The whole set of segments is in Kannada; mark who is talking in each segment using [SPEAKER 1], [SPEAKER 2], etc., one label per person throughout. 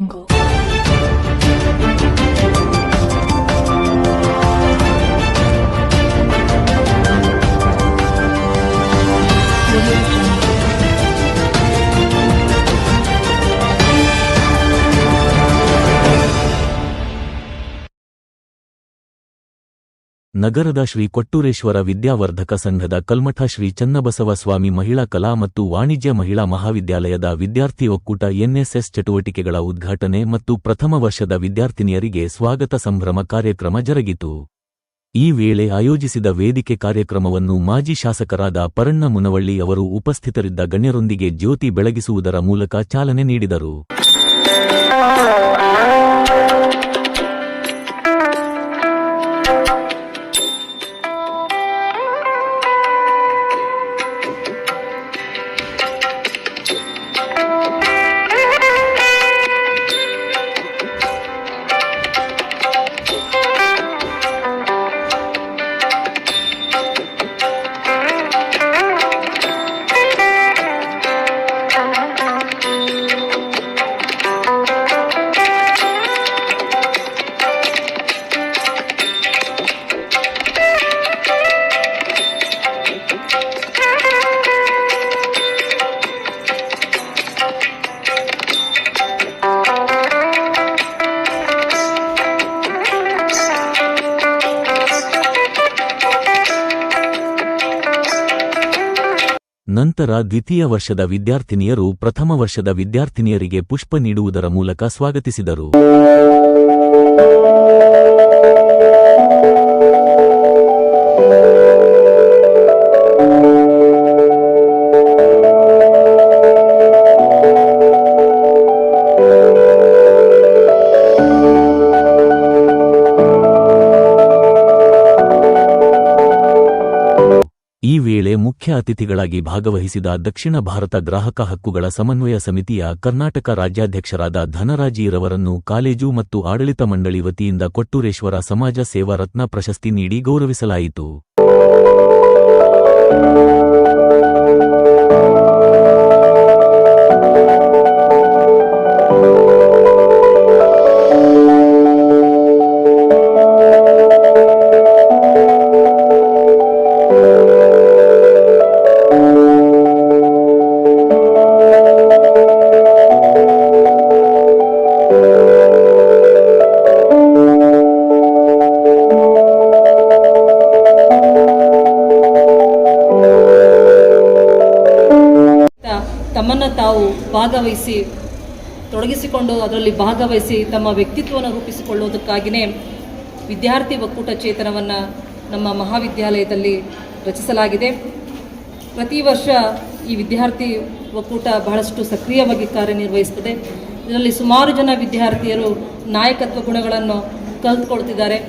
[SPEAKER 1] angle
[SPEAKER 2] ನಗರದ ಶ್ರೀ ಕೊಟ್ಟೂರೇಶ್ವರ ವಿದ್ಯಾವರ್ಧಕ ಸಂಘದ ಕಲ್ಮಠ ಶ್ರೀ ಚನ್ನಬಸವ ಸ್ವಾಮಿ ಮಹಿಳಾ ಕಲಾ ಮತ್ತು ವಾಣಿಜ್ಯ ಮಹಿಳಾ ಮಹಾವಿದ್ಯಾಲಯದ ವಿದ್ಯಾರ್ಥಿ ಒಕ್ಕೂಟ ಎನ್ಎಸ್ಎಸ್ ಚಟುವಟಿಕೆಗಳ ಉದ್ಘಾಟನೆ ಮತ್ತು ಪ್ರಥಮ ವರ್ಷದ ವಿದ್ಯಾರ್ಥಿನಿಯರಿಗೆ ಸ್ವಾಗತ ಸಂಭ್ರಮ ಕಾರ್ಯಕ್ರಮ ಜರುಗಿತು. ಈ ವೇಳೆ ಆಯೋಜಿಸಿದ ವೇದಿಕೆ ಕಾರ್ಯಕ್ರಮವನ್ನು ಮಾಜಿ ಶಾಸಕರಾದ ಪರಣ್ಣ ಮುನವಳ್ಳಿ ಅವರು ಉಪಸ್ಥಿತರಿದ್ದ ಗಣ್ಯರೊಂದಿಗೆ ಜ್ಯೋತಿ ಬೆಳಗಿಸುವುದರ ಮೂಲಕ ಚಾಲನೆ ನೀಡಿದರು. ದ್ವಿತೀಯ ವರ್ಷದ ವಿದ್ಯಾರ್ಥಿನಿಯರು ಪ್ರಥಮ ವರ್ಷದ ವಿದ್ಯಾರ್ಥಿನಿಯರಿಗೆ ಪುಷ್ಪ ನೀಡುವುದರ ಮೂಲಕ ಸ್ವಾಗತಿಸಿದರು. ಮುಖ್ಯ ಅತಿಥಿಗಳಾಗಿ ಭಾಗವಹಿಸಿದ ದಕ್ಷಿಣ ಭಾರತ ಗ್ರಾಹಕ ಹಕ್ಕುಗಳ ಸಮನ್ವಯ ಸಮಿತಿಯ ಕರ್ನಾಟಕ ರಾಜ್ಯಾಧ್ಯಕ್ಷರಾದ ಧನರಾಜಿರವರನ್ನು ಕಾಲೇಜು ಮತ್ತು ಆಡಳಿತ ಮಂಡಳಿ ವತಿಯಿಂದ ಕೊಟ್ಟೂರೇಶ್ವರ ಸಮಾಜ ಸೇವಾ ರತ್ನ ಪ್ರಶಸ್ತಿ ನೀಡಿ ಗೌರವಿಸಲಾಯಿತು.
[SPEAKER 3] ತಾವು ಭಾಗವಹಿಸಿ, ತೊಡಗಿಸಿಕೊಂಡು ಅದರಲ್ಲಿ ಭಾಗವಹಿಸಿ ತಮ್ಮ ವ್ಯಕ್ತಿತ್ವವನ್ನು ರೂಪಿಸಿಕೊಳ್ಳುವುದಕ್ಕಾಗಿಯೇ ವಿದ್ಯಾರ್ಥಿ ಒಕ್ಕೂಟ ಚೇತನವನ್ನು ನಮ್ಮ ಮಹಾವಿದ್ಯಾಲಯದಲ್ಲಿ ರಚಿಸಲಾಗಿದೆ. ಪ್ರತಿ ವರ್ಷ ಈ ವಿದ್ಯಾರ್ಥಿ ಒಕ್ಕೂಟ ಬಹಳಷ್ಟು ಸಕ್ರಿಯವಾಗಿ ಕಾರ್ಯನಿರ್ವಹಿಸುತ್ತದೆ. ಇದರಲ್ಲಿ ಸುಮಾರು ಜನ ವಿದ್ಯಾರ್ಥಿಯರು ನಾಯಕತ್ವ ಗುಣಗಳನ್ನು ಕಲಿತುಕೊಳ್ತಿದ್ದಾರೆ.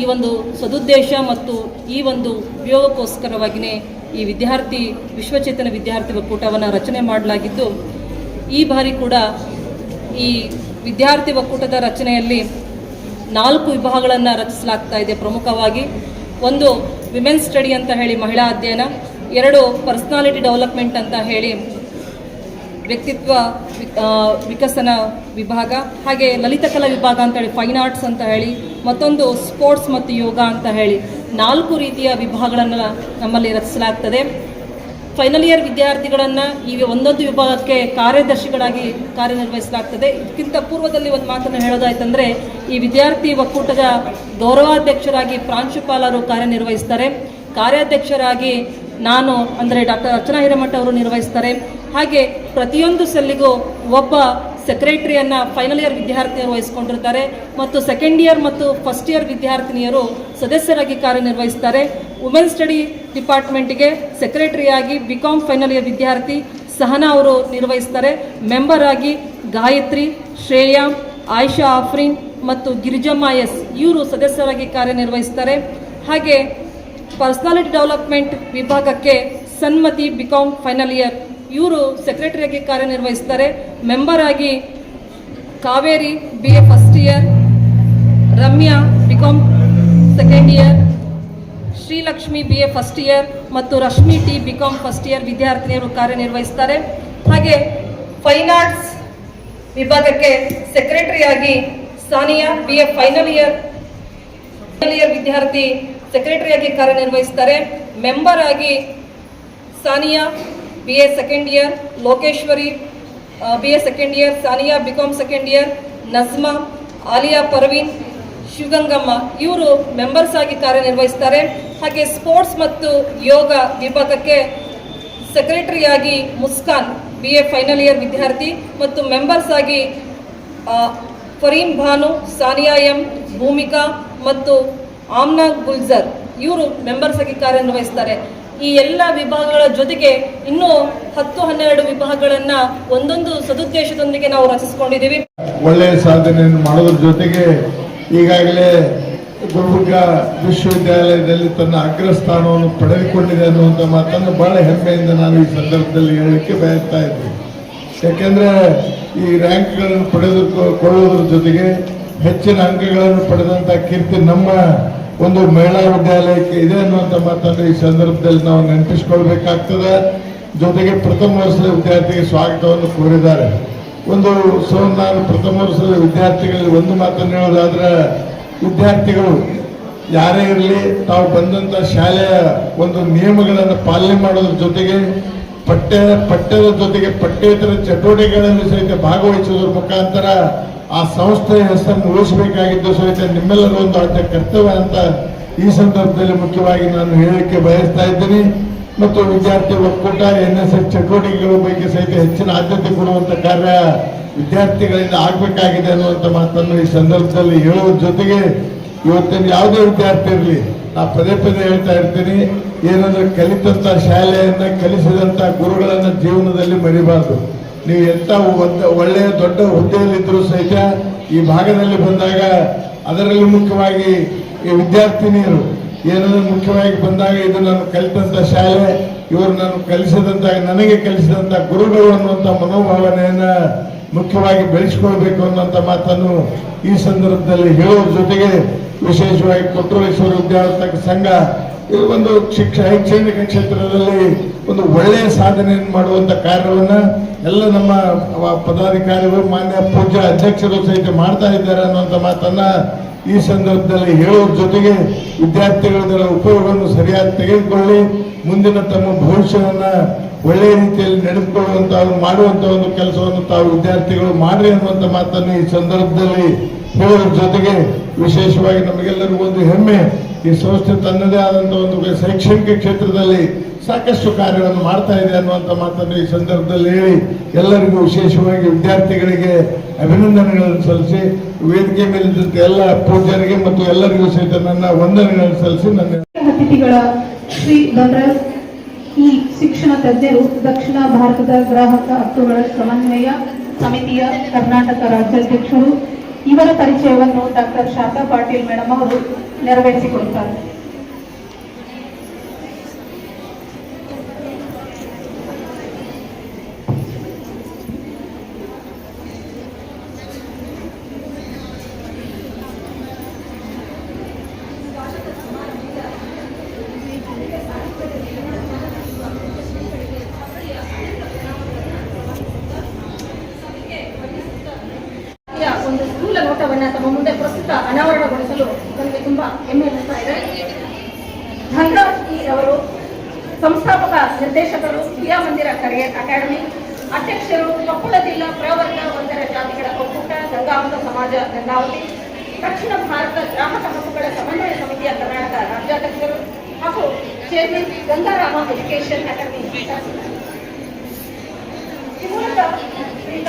[SPEAKER 3] ಈ ಒಂದು ಸದುದ್ದೇಶ ಮತ್ತು ಈ ಒಂದು ಉಪಯೋಗಕ್ಕೋಸ್ಕರವಾಗಿಯೇ ಈ ವಿದ್ಯಾರ್ಥಿ ವಿಶ್ವಚೇತನ ವಿದ್ಯಾರ್ಥಿ ಒಕ್ಕೂಟವನ್ನು ರಚನೆ ಮಾಡಲಾಗಿದ್ದು ಈ ಬಾರಿ ಕೂಡ ಈ ವಿದ್ಯಾರ್ಥಿ ಒಕ್ಕೂಟದ ರಚನೆಯಲ್ಲಿ ನಾಲ್ಕು ವಿಭಾಗಗಳನ್ನು ರಚಿಸಲಾಗ್ತಾ ಇದೆ ಪ್ರಮುಖವಾಗಿ. ಒಂದು ವಿಮೆನ್ಸ್ ಸ್ಟಡಿ ಅಂತ ಹೇಳಿ ಮಹಿಳಾ ಅಧ್ಯಯನ, ಎರಡು ಪರ್ಸ್ನಾಲಿಟಿ ಡೆವಲಪ್ಮೆಂಟ್ ಅಂತ ಹೇಳಿ ವ್ಯಕ್ತಿತ್ವ ವಿಕಸನ ವಿಭಾಗ, ಹಾಗೆ ಲಲಿತಕಲಾ ವಿಭಾಗ ಅಂತ ಹೇಳಿ ಫೈನ್ ಆರ್ಟ್ಸ್ ಅಂತ ಹೇಳಿ, ಮತ್ತೊಂದು ಸ್ಪೋರ್ಟ್ಸ್ ಮತ್ತು ಯೋಗ ಅಂತ ಹೇಳಿ ನಾಲ್ಕು ರೀತಿಯ ವಿಭಾಗಗಳನ್ನು ನಮ್ಮಲ್ಲಿ ರಚಿಸಲಾಗ್ತದೆ. ಫೈನಲ್ ಇಯರ್ ವಿದ್ಯಾರ್ಥಿಗಳನ್ನು ಈ ಒಂದೊಂದು ವಿಭಾಗಕ್ಕೆ ಕಾರ್ಯದರ್ಶಿಗಳಾಗಿ ಕಾರ್ಯನಿರ್ವಹಿಸಲಾಗ್ತದೆ. ಇದಕ್ಕಿಂತ ಪೂರ್ವದಲ್ಲಿ ಒಂದು ಮಾತನ್ನು ಹೇಳೋದಾಯ್ತಂದ್ರೆ, ಈ ವಿದ್ಯಾರ್ಥಿ ಒಕ್ಕೂಟದ ಗೌರವಾಧ್ಯಕ್ಷರಾಗಿ ಪ್ರಾಂಶುಪಾಲರು ಕಾರ್ಯನಿರ್ವಹಿಸ್ತಾರೆ. ಕಾರ್ಯಾಧ್ಯಕ್ಷರಾಗಿ ನಾನು, ಅಂದರೆ ಡಾಕ್ಟರ್ ಅರ್ಚನಾ ಹಿರೇಮಠ ಅವರು ನಿರ್ವಹಿಸ್ತಾರೆ. ಹಾಗೆ ಪ್ರತಿಯೊಂದು ಸೆಲ್ಲಿಗೂ ಒಬ್ಬ ಸೆಕ್ರೆಟರಿಯನ್ನು ಫೈನಲ್ ಇಯರ್ ವಿದ್ಯಾರ್ಥಿನಿಯರು ವಹಿಸಿಕೊಂಡಿರ್ತಾರೆ ಮತ್ತು ಸೆಕೆಂಡ್ ಇಯರ್ ಮತ್ತು ಫಸ್ಟ್ ಇಯರ್ ವಿದ್ಯಾರ್ಥಿನಿಯರು ಸದಸ್ಯರಾಗಿ ಕಾರ್ಯನಿರ್ವಹಿಸ್ತಾರೆ. ವುಮೆನ್ ಸ್ಟಡಿ ಡಿಪಾರ್ಟ್ಮೆಂಟ್ಗೆ ಸೆಕ್ರೆಟರಿಯಾಗಿ ಬಿ ಕಾಮ್ ಫೈನಲ್ ಇಯರ್ ವಿದ್ಯಾರ್ಥಿ ಸಹನಾ ಅವರು ನಿರ್ವಹಿಸ್ತಾರೆ. ಮೆಂಬರ್ ಆಗಿ ಗಾಯತ್ರಿ ಶ್ರೇಯಾ ಆಯಿಷಾ ಆಫ್ರಿನ್ ಮತ್ತು ಗಿರಿಜಮ್ಮ ಎಸ್ ಇವರು ಸದಸ್ಯರಾಗಿ ಕಾರ್ಯನಿರ್ವಹಿಸ್ತಾರೆ. ಹಾಗೆ ಪರ್ಸನಾಲಿಟಿ ಡೆವಲಪ್ಮೆಂಟ್ ವಿಭಾಗಕ್ಕೆ ಸನ್ಮತಿ ಬಿಕಾಮ್ ಫೈನಲ್ ಇಯರ್ ಇವರು ಸೆಕ್ರೆಟರಿಯಾಗಿ ಕಾರ್ಯನಿರ್ವಹಿಸ್ತಾರೆ. ಮೆಂಬರ್ ಆಗಿ Kaveri B A first year Ramya B Com second year Shrilakshmi B A first year ಮತ್ತು Rashmi T B Com first year ವಿದ್ಯಾರ್ಥಿನಿಯರು ಕಾರ್ಯನಿರ್ವಹಿಸ್ತಾರೆ. ಹಾಗೆ ಫೈನ್ ಆರ್ಟ್ಸ್ ವಿಭಾಗಕ್ಕೆ ಸೆಕ್ರೆಟರಿಯಾಗಿ Sania B A final year final year ವಿದ್ಯಾರ್ಥಿ ಸೆಕ್ರೆಟರಿಯಾಗಿ ಕಾರ್ಯನಿರ್ವಹಿಸ್ತಾರೆ. ಮೆಂಬರ್ ಆಗಿ Sania B A second year Lokeshwari B A second year Sania B Com second year Najma Aliya Parveen Shivagangamma ಇವರು ಮೆಂಬರ್ಸ್ ಆಗಿ ಕಾರ್ಯನಿರ್ವಹಿಸ್ತಾರೆ. ಹಾಗೆ ಸ್ಪೋರ್ಟ್ಸ್ ಮತ್ತು ಯೋಗ ವಿಭಾಗಕ್ಕೆ ಸೆಕ್ರೆಟರಿಯಾಗಿ Muskan B A final year ವಿದ್ಯಾರ್ಥಿ ಮತ್ತು ಮೆಂಬರ್ಸ್ ಆಗಿ ಫರೀನ್ ಭಾನು ಸಾನಿಯಾ ಎಂ ಭೂಮಿಕಾ ಮತ್ತು ಆಮ್ನಾ ಗುಲ್ಜರ್, ಇವರು ಮೆಂಬರ್ಸ್ ಆಗಿ ಕಾರ್ಯನಿರ್ವಹಿಸ್ತಾರೆ. ಈ ಎಲ್ಲ ವಿಭಾಗಗಳ ಜೊತೆಗೆ ಇನ್ನೂ ಹತ್ತು ಹನ್ನೆರಡು ವಿಭಾಗಗಳನ್ನ ಒಂದೊಂದು ಸದುದ್ದೇಶದೊಂದಿಗೆ ನಾವು ರಚಿಸಿಕೊಂಡಿದ್ದೀವಿ.
[SPEAKER 4] ಒಳ್ಳೆಯ ಸಾಧನೆಯನ್ನು ಮಾಡೋದ್ರ ಜೊತೆಗೆ ಈಗಾಗಲೇ ಗುಲ್ಬರ್ಗ ವಿಶ್ವವಿದ್ಯಾಲಯದಲ್ಲಿ ತನ್ನ ಅಗ್ರಸ್ಥಾನವನ್ನು ಪಡೆದುಕೊಂಡಿದೆ ಅನ್ನುವಂಥ ಮಾತನ್ನು ಬಹಳ ಹೆಮ್ಮೆಯಿಂದ ನಾನು ಈ ಸಂದರ್ಭದಲ್ಲಿ ಹೇಳಲಿಕ್ಕೆ ಬಯಸ್ತಾ ಇದ್ದೀನಿ. ಯಾಕೆಂದ್ರೆ ಈ ರ್ಯಾಂಕ್ಗಳನ್ನು ಪಡೆದುಕೊಳ್ಳುವುದರ ಜೊತೆಗೆ ಹೆಚ್ಚಿನ ಅಂಕಗಳನ್ನು ಪಡೆದಂಥ ಕೀರ್ತಿ ನಮ್ಮ ಒಂದು ಮಹಿಳಾ ವಿದ್ಯಾಲಯಕ್ಕೆ ಇದೆ ಅನ್ನುವಂಥ ಮಾತನ್ನು ಈ ಸಂದರ್ಭದಲ್ಲಿ ನಾವು ನೆನಪಿಸ್ಕೊಳ್ಬೇಕಾಗ್ತದೆ. ಜೊತೆಗೆ ಪ್ರಥಮ ವರ್ಷದ ವಿದ್ಯಾರ್ಥಿಗೆ ಸ್ವಾಗತವನ್ನು ಕೋರಿದ್ದಾರೆ. ಒಂದು ಸೊ ನಾನು ಪ್ರಥಮ ವರ್ಷದ ವಿದ್ಯಾರ್ಥಿಗಳಲ್ಲಿ ಒಂದು ಮಾತನ್ನು ಹೇಳೋದಾದ್ರೆ, ವಿದ್ಯಾರ್ಥಿಗಳು ಯಾರೇ ಇರಲಿ, ತಾವು ಬಂದಂಥ ಶಾಲೆಯ ಒಂದು ನಿಯಮಗಳನ್ನು ಪಾಲನೆ ಮಾಡೋದ್ರ ಜೊತೆಗೆ ಪಠ್ಯ, ಪಠ್ಯದ ಜೊತೆಗೆ ಪಠ್ಯೇತರ ಚಟುವಟಿಕೆಗಳಲ್ಲಿ ಸಹಿತ ಭಾಗವಹಿಸುವುದರ ಮುಖಾಂತರ ಆ ಸಂಸ್ಥೆಯ ಹೆಸರನ್ನು ಉಳಿಸಬೇಕಾಗಿದ್ದು ಸಹಿತ ನಿಮ್ಮೆಲ್ಲರ ಒಂದು ಅಡ್ಡ ಕರ್ತವ್ಯ ಅಂತ ಈ ಸಂದರ್ಭದಲ್ಲಿ ಮುಖ್ಯವಾಗಿ ನಾನು ಹೇಳಕ್ಕೆ ಬಯಸ್ತಾ ಇದ್ದೀನಿ. ಮತ್ತು ವಿದ್ಯಾರ್ಥಿ ಒಕ್ಕೂಟ ಎನ್ ಎಸ್ ಎಸ್ ಚಟುವಟಿಕೆಗಳ ಬಗ್ಗೆ ಸಹಿತ ಹೆಚ್ಚಿನ ಆದ್ಯತೆ ಕೊಡುವಂತ ಕಾರ್ಯ ವಿದ್ಯಾರ್ಥಿಗಳಿಂದ ಆಗಬೇಕಾಗಿದೆ ಅನ್ನುವಂಥ ಮಾತನ್ನು ಈ ಸಂದರ್ಭದಲ್ಲಿ ಹೇಳುವ ಜೊತೆಗೆ ಇವತ್ತಿನ ಯಾವುದೇ ವಿದ್ಯಾರ್ಥಿ ಇರಲಿ ನಾ ಪದೇ ಪದೇ ಹೇಳ್ತಾ ಇರ್ತೀನಿ, ಏನಂದ್ರೆ ಕಲಿತಂತ ಶಾಲೆಯನ್ನ, ಕಲಿಸಿದಂತ ಗುರುಗಳನ್ನ ಜೀವನದಲ್ಲಿ ಮರಿಬಾರ್ದು. ನೀವು ಒಂದ- ಒಳ್ಳೆಯ ದೊಡ್ಡ ಹುದ್ದೆಯಲ್ಲಿದ್ದರೂ ಸಹಿತ ಈ ಭಾಗದಲ್ಲಿ ಬಂದಾಗ ಅದರಲ್ಲಿ ಮುಖ್ಯವಾಗಿ ಈ ವಿದ್ಯಾರ್ಥಿನಿಯರು, ಏನಂದ್ರೆ ಮುಖ್ಯವಾಗಿ ಬಂದಾಗ ಇದು ನಾನು ಕಲಿತಂತ ಶಾಲೆ, ಇವರು ನಾನು ಕಲಿಸಿದಂತ, ನನಗೆ ಕಲಿಸಿದಂತ ಗುರುಗಳು ಅನ್ನುವಂಥ ಮನೋಭಾವನೆಯನ್ನ ಮುಖ್ಯವಾಗಿ ಬೆಳೆಸ್ಕೊಳ್ಬೇಕು ಅನ್ನುವಂಥ ಮಾತನ್ನು ಈ ಸಂದರ್ಭದಲ್ಲಿ ಹೇಳುವ ಜೊತೆಗೆ ವಿಶೇಷವಾಗಿ ಕೊಟ್ಟೂರೇಶ್ವರ ವಿದ್ಯಾವರ್ತಕ ಸಂಘ, ಇದು ಒಂದು ಶಿಕ್ಷ, ಶೈಕ್ಷಣಿಕ ಕ್ಷೇತ್ರದಲ್ಲಿ ಒಂದು ಒಳ್ಳೆಯ ಸಾಧನೆಯನ್ನು ಮಾಡುವಂಥ ಕಾರ್ಯವನ್ನ ಎಲ್ಲ ನಮ್ಮ ಪದಾಧಿಕಾರಿಗಳು, ಮಾನ್ಯ ಪೂಜ್ಯ ಅಧ್ಯಕ್ಷರು ಸಹಿತ ಮಾಡ್ತಾ ಇದ್ದಾರೆ ಅನ್ನುವಂಥ ಮಾತನ್ನ ಈ ಸಂದರ್ಭದಲ್ಲಿ ಹೇಳೋದ್ರ ಜೊತೆಗೆ ವಿದ್ಯಾರ್ಥಿಗಳ ಉಪಯೋಗವನ್ನು ಸರಿಯಾಗಿ ತೆಗೆದುಕೊಳ್ಳಿ. ಮುಂದಿನ ತಮ್ಮ ಭವಿಷ್ಯವನ್ನ ಒಳ್ಳೆಯ ರೀತಿಯಲ್ಲಿ ನಡೆದುಕೊಳ್ಳುವಂತ ಮಾಡುವಂತ ಒಂದು ಕೆಲಸವನ್ನು ತಾವು ವಿದ್ಯಾರ್ಥಿಗಳು ಮಾಡ್ರಿ ಅನ್ನುವಂತ ಮಾತನ್ನು ಈ ಸಂದರ್ಭದಲ್ಲಿ ಹೇಳೋದ್ರ ಜೊತೆಗೆ ವಿಶೇಷವಾಗಿ ನಮಗೆಲ್ಲರಿಗೂ ಒಂದು ಹೆಮ್ಮೆ. ಈ ಸಂಸ್ಥೆ ತನ್ನದೇ ಆದಂತ ಒಂದು ಶೈಕ್ಷಣಿಕ ಕ್ಷೇತ್ರದಲ್ಲಿ ಸಾಕಷ್ಟು ಕಾರ್ಯಗಳನ್ನು ಮಾಡ್ತಾ ಇದೆ ಅನ್ನುವಂಥ ಮಾತನ್ನು ಈ ಸಂದರ್ಭದಲ್ಲಿ ಹೇಳಿ ಎಲ್ಲರಿಗೂ ವಿಶೇಷವಾಗಿ ವಿದ್ಯಾರ್ಥಿಗಳಿಗೆ ಅಭಿನಂದನೆಗಳನ್ನು ಸಲ್ಲಿಸಿ, ವೇದಿಕೆ ಮೇಲಿದ್ದಂಥ ಎಲ್ಲ ಪೂಜ್ಯರಿಗೆ ಮತ್ತು ಎಲ್ಲರಿಗೂ ಸಹಿತ ನನ್ನ ವಂದನೆಗಳನ್ನು ಸಲ್ಲಿಸಿ ನನ್ನ
[SPEAKER 1] ಅತಿಥಿಗಳ ಶ್ರೀ ಧನರಾಜ್ ಈ ಶಿಕ್ಷಣ ತಜ್ಞರು ದಕ್ಷಿಣ ಭಾರತದ ಗ್ರಾಹಕ ಹಕ್ಕುಗಳ ಸಮನ್ವಯ ಸಮಿತಿಯ ಕರ್ನಾಟಕ ರಾಜ್ಯಾಧ್ಯಕ್ಷರು ಇವರ ಪರಿಚಯವನ್ನು ಡಾಕ್ಟರ್ ಶಾರದಾ ಪಾಟೀಲ್ ಮೇಡಮ್ ಅವರು ನೆರವೇರಿಸಿಕೊಡುತ್ತಾರೆ
[SPEAKER 5] ಯ ಒಂದು ನೋಟವನ್ನು ತಮ್ಮ ಮುಂದೆ ಪ್ರಸ್ತುತ ಅನಾವರಣಗೊಳಿಸಲು ನನಗೆ ತುಂಬಾ ಹೆಮ್ಮೆ ಅನ್ನಿಸ್ತಾ ಇದೆ. ಧನರಾಜ್ ಇ ಅವರು ಸಂಸ್ಥಾಪಕ ನಿರ್ದೇಶಕರು, ಕ್ರಿಯಾ ಮಂದಿರ ಕರಿಯರ್ ಅಕಾಡೆಮಿ ಅಧ್ಯಕ್ಷರು ಕೊಪ್ಪಳ ಜಿಲ್ಲಾ ಪ್ರವರ್ಗ ಒಂದರ ಜಾತಿಗಳ ಒಕ್ಕೂಟ, ಗಂಗಾವತ ಸಮಾಜ, ಗಂಗಾವತಿ, ದಕ್ಷಿಣ ಭಾರತ ಗ್ರಾಹಕ ಹಕ್ಕುಗಳ ಸಮನ್ವಯ ಸಮಿತಿಯ ಕರ್ನಾಟಕ ರಾಜ್ಯಾಧ್ಯಕ್ಷರು ಹಾಗೂ ಚೇರ್ಮನ್ ಗಂಗಾರಾಮ ಎಜುಕೇಶನ್ ಅಕಾಡೆಮಿ ಈ ಮೂಲಕ ಈಗ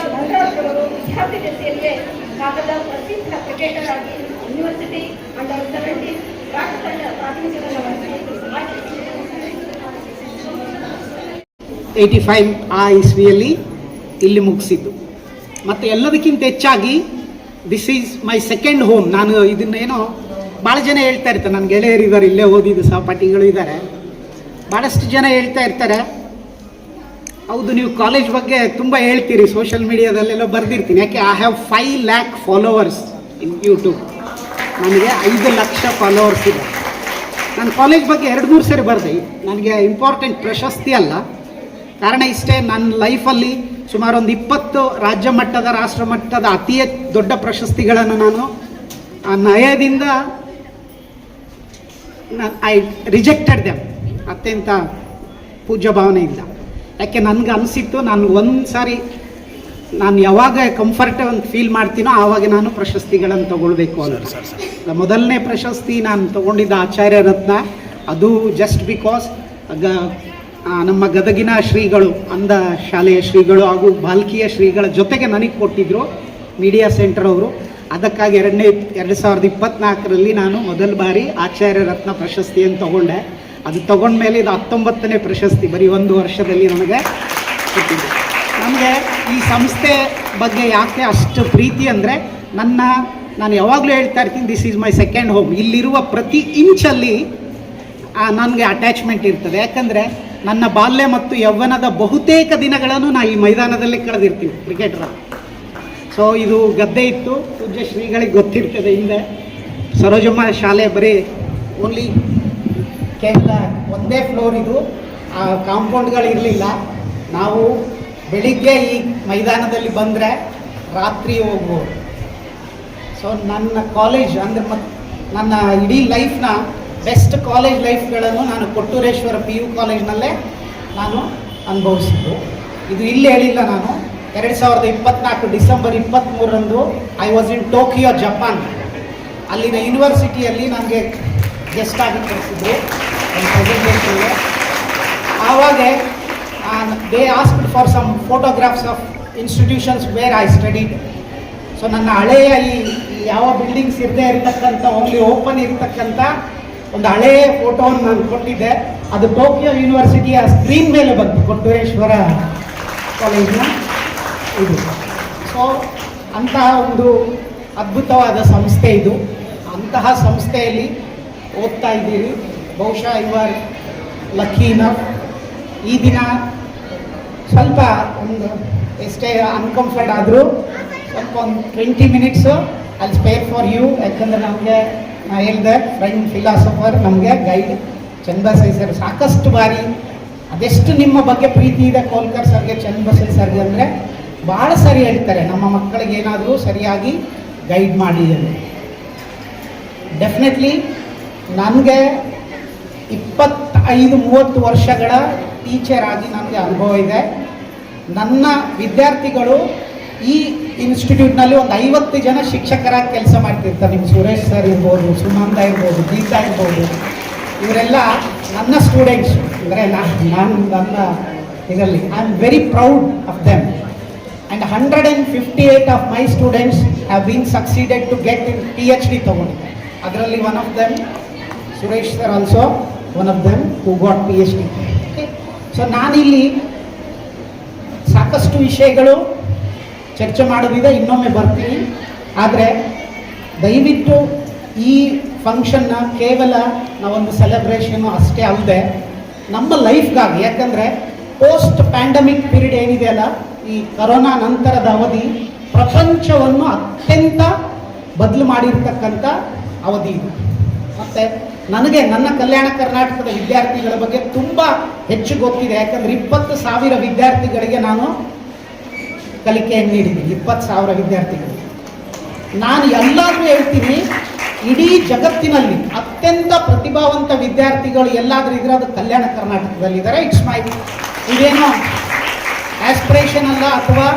[SPEAKER 5] ಅವರು ವಿದ್ಯಾರ್ಥಿ ದಶೆಯಲ್ಲಿಯೇ ಭಾಗದ ಪ್ರಸಿದ್ಧ ಕ್ರಿಕೆಟರ್ ಆಗಿ ಯೂನಿವರ್ಸಿಟಿ ಅಂಡರ್ ಸೆವೆಂಟೀನ್ ರಾಷ್ಟ್ರ ತಂಡ ಪ್ರಾತಿನಿಧ್ಯವನ್ನು
[SPEAKER 6] ಫೈವ್ ಆ ಇಸ್ವಿಯಲ್ಲಿ ಇಲ್ಲಿ ಮುಗಿಸಿದ್ದು. ಮತ್ತು ಎಲ್ಲದಕ್ಕಿಂತ ಹೆಚ್ಚಾಗಿ this is my second home ನಾನು ಇದನ್ನೇನೋ ಭಾಳ ಜನ ಹೇಳ್ತಾ ಇರ್ತಾರೆ. ನನ್ನ ಗೆಳೆಯರಿದ್ದಾರೆ, ಇಲ್ಲೇ ಓದಿದ್ದು ಸಹಪಾಠಿಗಳು ಇದ್ದಾರೆ. ಭಾಳಷ್ಟು ಜನ ಹೇಳ್ತಾ ಇರ್ತಾರೆ ಹೌದು, ನೀವು ಕಾಲೇಜ್ ಬಗ್ಗೆ ತುಂಬ ಹೇಳ್ತೀರಿ ಸೋಷಿಯಲ್ ಮೀಡಿಯಾದಲ್ಲೆಲ್ಲ ಬರ್ದಿರ್ತೀನಿ. ಯಾಕೆ I have five lakh followers in YouTube ನನಗೆ ಐದು ಲಕ್ಷ ಫಾಲೋವರ್ಸ್ ಇದೆ. ನಾನು ಕಾಲೇಜ್ ಬಗ್ಗೆ ಎರಡು ಮೂರು ಸರಿ ಬರೆದೆ. ನನಗೆ ಇಂಪಾರ್ಟೆಂಟ್ ಪ್ರಶಸ್ತಿ ಅಲ್ಲ. ಕಾರಣ ಇಷ್ಟೇ ನನ್ನ ಲೈಫಲ್ಲಿ ಸುಮಾರು ಒಂದು ಇಪ್ಪತ್ತು ರಾಜ್ಯ ಮಟ್ಟದ, ರಾಷ್ಟ್ರ ಮಟ್ಟದ ಅತಿ ದೊಡ್ಡ ಪ್ರಶಸ್ತಿಗಳನ್ನು ನಾನು, ಆ ನಯದಿಂದ ಐ ರಿಜೆಕ್ಟೆಡ್ ದೆಮ್ ಅತ್ಯಂತ ಪೂಜ್ಯ ಭಾವನೆಯಿಂದ ಯಾಕೆ ನನಗೆ ಅನಿಸಿತ್ತು ನಾನು ಒಂದು ಸಾರಿ ನಾನು ಯಾವಾಗ ಕಂಫರ್ಟ್ ಅಂತ ಫೀಲ್ ಮಾಡ್ತೀನೋ ಆವಾಗ ನಾನು ಪ್ರಶಸ್ತಿಗಳನ್ನು ತಗೊಳ್ಬೇಕು ಅಂತ. ಮೊದಲನೇ ಪ್ರಶಸ್ತಿ ನಾನು ತಗೊಂಡಿದ್ದ ಆಚಾರ್ಯ ರತ್ನ ಅದು ಜಸ್ಟ್ ಬಿಕಾಸ್ ಗ ನಮ್ಮ ಗದಗಿನ ಶ್ರೀಗಳು ಅಂದ ಶಾಲೆಯ ಶ್ರೀಗಳು ಹಾಗೂ ಬಾಲ್ಕಿಯ ಶ್ರೀಗಳ ಜೊತೆಗೆ ನನಗೆ ಕೊಟ್ಟಿದ್ದರು ಮೀಡಿಯಾ ಸೆಂಟರ್ ಅವರು. ಅದಕ್ಕಾಗಿ ಎರಡನೇ ಎರಡು ಸಾವಿರದ ಇಪ್ಪತ್ತ್ನಾಲ್ಕರಲ್ಲಿ ನಾನು ಮೊದಲ ಬಾರಿ ಆಚಾರ್ಯ ರತ್ನ ಪ್ರಶಸ್ತಿಯನ್ನು ತಗೊಂಡೆ. ಅದು ತಗೊಂಡ್ಮೇಲೆ ಇದು ಹತ್ತೊಂಬತ್ತನೇ ಪ್ರಶಸ್ತಿ, ಬರೀ ಒಂದು ವರ್ಷದಲ್ಲಿ ನನಗೆ ಸಿಕ್ಕಿದೆ ನಮಗೆ ಈ ಸಂಸ್ಥೆ ಬಗ್ಗೆ ಯಾಕೆ ಅಷ್ಟು ಪ್ರೀತಿ ಅಂದರೆ ನನ್ನ, ನಾನು ಯಾವಾಗಲೂ ಹೇಳ್ತಾ ಇರ್ತೀನಿ this is my second home ಇಲ್ಲಿರುವ ಪ್ರತಿ ಇಂಚಲ್ಲಿ ನನಗೆ ಅಟ್ಯಾಚ್ಮೆಂಟ್ ಇರ್ತದೆ. ಯಾಕಂದರೆ ನನ್ನ ಬಾಲ್ಯ ಮತ್ತು ಯೌವನದ ಬಹುತೇಕ ದಿನಗಳನ್ನು ನಾನು ಈ ಮೈದಾನದಲ್ಲಿ ಕಳೆದಿರ್ತೀನಿ, ಕ್ರಿಕೆಟ್ರ. ಸೊ ಇದು ಗದ್ದೆ ಇತ್ತು. ಪೂಜ್ಯ ಶ್ರೀಗಳಿಗೆ ಗೊತ್ತಿರ್ತದೆ. ಹಿಂದೆ ಸರೋಜಮ್ಮ ಶಾಲೆ ಬರೀ ಓನ್ಲಿ ಕೇವಲ ಒಂದೇ ಫ್ಲೋರ್ ಇದು. ಆ ಕಾಂಪೌಂಡ್ಗಳಿರಲಿಲ್ಲ ನಾವು ಬೆಳಿಗ್ಗೆ ಈ ಮೈದಾನದಲ್ಲಿ ಬಂದರೆ ರಾತ್ರಿ ಹೋಗ್ಬೋದು. ಸೊ ನನ್ನ ಕಾಲೇಜ್ ಅಂದರೆ ಮತ್ ನನ್ನ ಇಡೀ ಲೈಫ್ನ ಬೆಸ್ಟ್ ಕಾಲೇಜ್ ಲೈಫ್ಗಳನ್ನು ನಾನು ಕೊಟ್ಟೂರೇಶ್ವರ ಪಿ ಯು ಕಾಲೇಜ್ನಲ್ಲೇ ನಾನು ಅನುಭವಿಸಿದ್ದು. ಇದು ಇಲ್ಲಿ ಹೇಳಿಲ್ಲ ನಾನು. ಎರಡು ಸಾವಿರದ ಇಪ್ಪತ್ನಾಲ್ಕು December ಇಪ್ಪತ್ತ್ಮೂರರಂದು I was in Tokyo Japan ಅಲ್ಲಿನ ಯೂನಿವರ್ಸಿಟಿಯಲ್ಲಿ ನನಗೆ ಗೆಸ್ಟ್ ಆಗಿ ಕಳಿಸಿದ್ರು ಪ್ರೆಸೆಂಟೇಷನ್ಗೆ ಆವಾಗ they asked for some photographs of institutions where I studied so ನನ್ನ ಹಳೆಯ ಈ ಯಾವ ಬಿಲ್ಡಿಂಗ್ಸ್ ಇರದೇ ಇರತಕ್ಕಂಥ ಓನ್ಲಿ ಓಪನ್ ಇರತಕ್ಕಂಥ ಒಂದು ಹಳೆಯ ಫೋಟೋವನ್ನು ನಾನು ಕೊಟ್ಟಿದ್ದೆ. ಅದು ಟೋಕಿಯೋ ಯೂನಿವರ್ಸಿಟಿಯ ಸ್ಕ್ರೀನ್ ಮೇಲೆ ಬಂತು, ಕೊಟ್ಟೂರೇಶ್ವರ ಕಾಲೇಜ್ನ ಇದು. ಸೊ ಅಂತಹ ಒಂದು ಅದ್ಭುತವಾದ ಸಂಸ್ಥೆ ಇದು. ಅಂತಹ ಸಂಸ್ಥೆಯಲ್ಲಿ ಓದ್ತಾ ಇದ್ದೀರಿ. ಬಹುಶಃ ಲಕ್ಕಿ ಇನಫ್ ಈ ದಿನ ಸ್ವಲ್ಪ ಒಂದು ಎಷ್ಟೇ ಅನ್ಕಂಫರ್ಟ್ ಆದರೂ ಸ್ವಲ್ಪ ಒಂದು ಟ್ವೆಂಟಿ ಮಿನಿಟ್ಸು ಅಲ್ಲಿ ಸ್ಪೇರ್ ಫಾರ್ ಯು ಯಾಕಂದರೆ ನಮಗೆ, ನಾ ಹೇಳಿದೆ ಫ್ರೆಂಡ್ ಫಿಲಾಸಫರ್ ನಮಗೆ ಗೈಡ್ ಚಂದ್ರಬಸೈ ಸರ್ ಸಾಕಷ್ಟು ಬಾರಿ ಅದೆಷ್ಟು ನಿಮ್ಮ ಬಗ್ಗೆ ಪ್ರೀತಿ ಇದೆ ಕೋಲ್ಕರ್ ಸರ್ಗೆ ಚಂದ್ರಬಸೈ ಸರ್ಗೆ ಅಂದರೆ ಭಾಳ ಸರಿ ಹೇಳ್ತಾರೆ. ನಮ್ಮ ಮಕ್ಕಳಿಗೆ ಏನಾದರೂ ಸರಿಯಾಗಿ ಗೈಡ್ ಮಾಡಿ ಅಂತ ಡೆಫಿನೆಟ್ಲಿ ನನಗೆ ಇಪ್ಪತ್ತೈದು, ಮೂವತ್ತು ವರ್ಷಗಳ ಟೀಚರ್ ಆಗಿ ನನಗೆ ಅನುಭವ ಇದೆ. ನನ್ನ ವಿದ್ಯಾರ್ಥಿಗಳು ಈ ಇನ್ಸ್ಟಿಟ್ಯೂಟ್ನಲ್ಲಿ ಒಂದು ಐವತ್ತು ಜನ ಶಿಕ್ಷಕರಾಗಿ ಕೆಲಸ ಮಾಡ್ತಿರ್ತಾರೆ. ನಿಮ್ಮ ಸುರೇಶ್ ಸರ್ ಇರ್ಬೋದು, ಸುಮಂತ ಇರ್ಬೋದು, ಗೀತಾ ಇರ್ಬೋದು. ಇವರೆಲ್ಲ ನನ್ನ ಸ್ಟೂಡೆಂಟ್ಸ್ ಅಂದರೆ ನಾನು ನನ್ನ ಇದರಲ್ಲಿ I am very proud of them and hundred and fifty eight of my students have been succeeded to get in P H D ತೊಗೊಂಡಿದ್ದೆ. ಅದರಲ್ಲಿ one of them Suresh sir also one of them who got P H D so ನಾನಿಲ್ಲಿ ಸಾಕಷ್ಟು ವಿಷಯಗಳು ಚರ್ಚೆ ಮಾಡೋದಿದೆ, ಇನ್ನೊಮ್ಮೆ ಬರ್ತೀನಿ. ಆದರೆ ದಯವಿಟ್ಟು ಈ ಫಂಕ್ಷನ್ನ ಕೇವಲ ನಾವೊಂದು ಸೆಲೆಬ್ರೇಷನು ಅಷ್ಟೇ ಅಲ್ಲದೆ ನಮ್ಮ ಲೈಫ್ಗಾಗಿ ಯಾಕಂದರೆ ಪೋಸ್ಟ್ ಪ್ಯಾಂಡಮಿಕ್ ಪೀರಿಯಡ್ ಏನಿದೆಯಲ್ಲ ಈ ಕರೋನಾ ನಂತರದ ಅವಧಿ ಪ್ರಪಂಚವನ್ನು ಅತ್ಯಂತ ಬದಲು ಮಾಡಿರ್ತಕ್ಕಂಥ ಅವಧಿ ಇದು. ಮತ್ತು ನನಗೆ ನನ್ನ ಕಲ್ಯಾಣ ಕರ್ನಾಟಕದ ವಿದ್ಯಾರ್ಥಿಗಳ ಬಗ್ಗೆ ತುಂಬ ಹೆಚ್ಚು ಗೊತ್ತಿದೆ. ಯಾಕಂದರೆ ಇಪ್ಪತ್ತು ಸಾವಿರ ವಿದ್ಯಾರ್ಥಿಗಳಿಗೆ ನಾನು ಕಲಿಕೆಯನ್ನು ನೀಡಿದ್ದೀನಿ. ಇಪ್ಪತ್ತು ಸಾವಿರ ವಿದ್ಯಾರ್ಥಿಗಳು ನಾನು ಎಲ್ಲಾದರೂ ಹೇಳ್ತೀನಿ, ಇಡೀ ಜಗತ್ತಿನಲ್ಲಿ ಅತ್ಯಂತ ಪ್ರತಿಭಾವಂತ ವಿದ್ಯಾರ್ಥಿಗಳು ಎಲ್ಲಾದರೂ ಇದ್ರೆ ಅದು ಕಲ್ಯಾಣ ಕರ್ನಾಟಕದಲ್ಲಿದ್ದಾರೆ. ಇಟ್ಸ್ ಮೈ ಇದೇನೋ ಆಸ್ಪಿರೇಷನ್ ಅಲ್ಲ ಅಥವಾ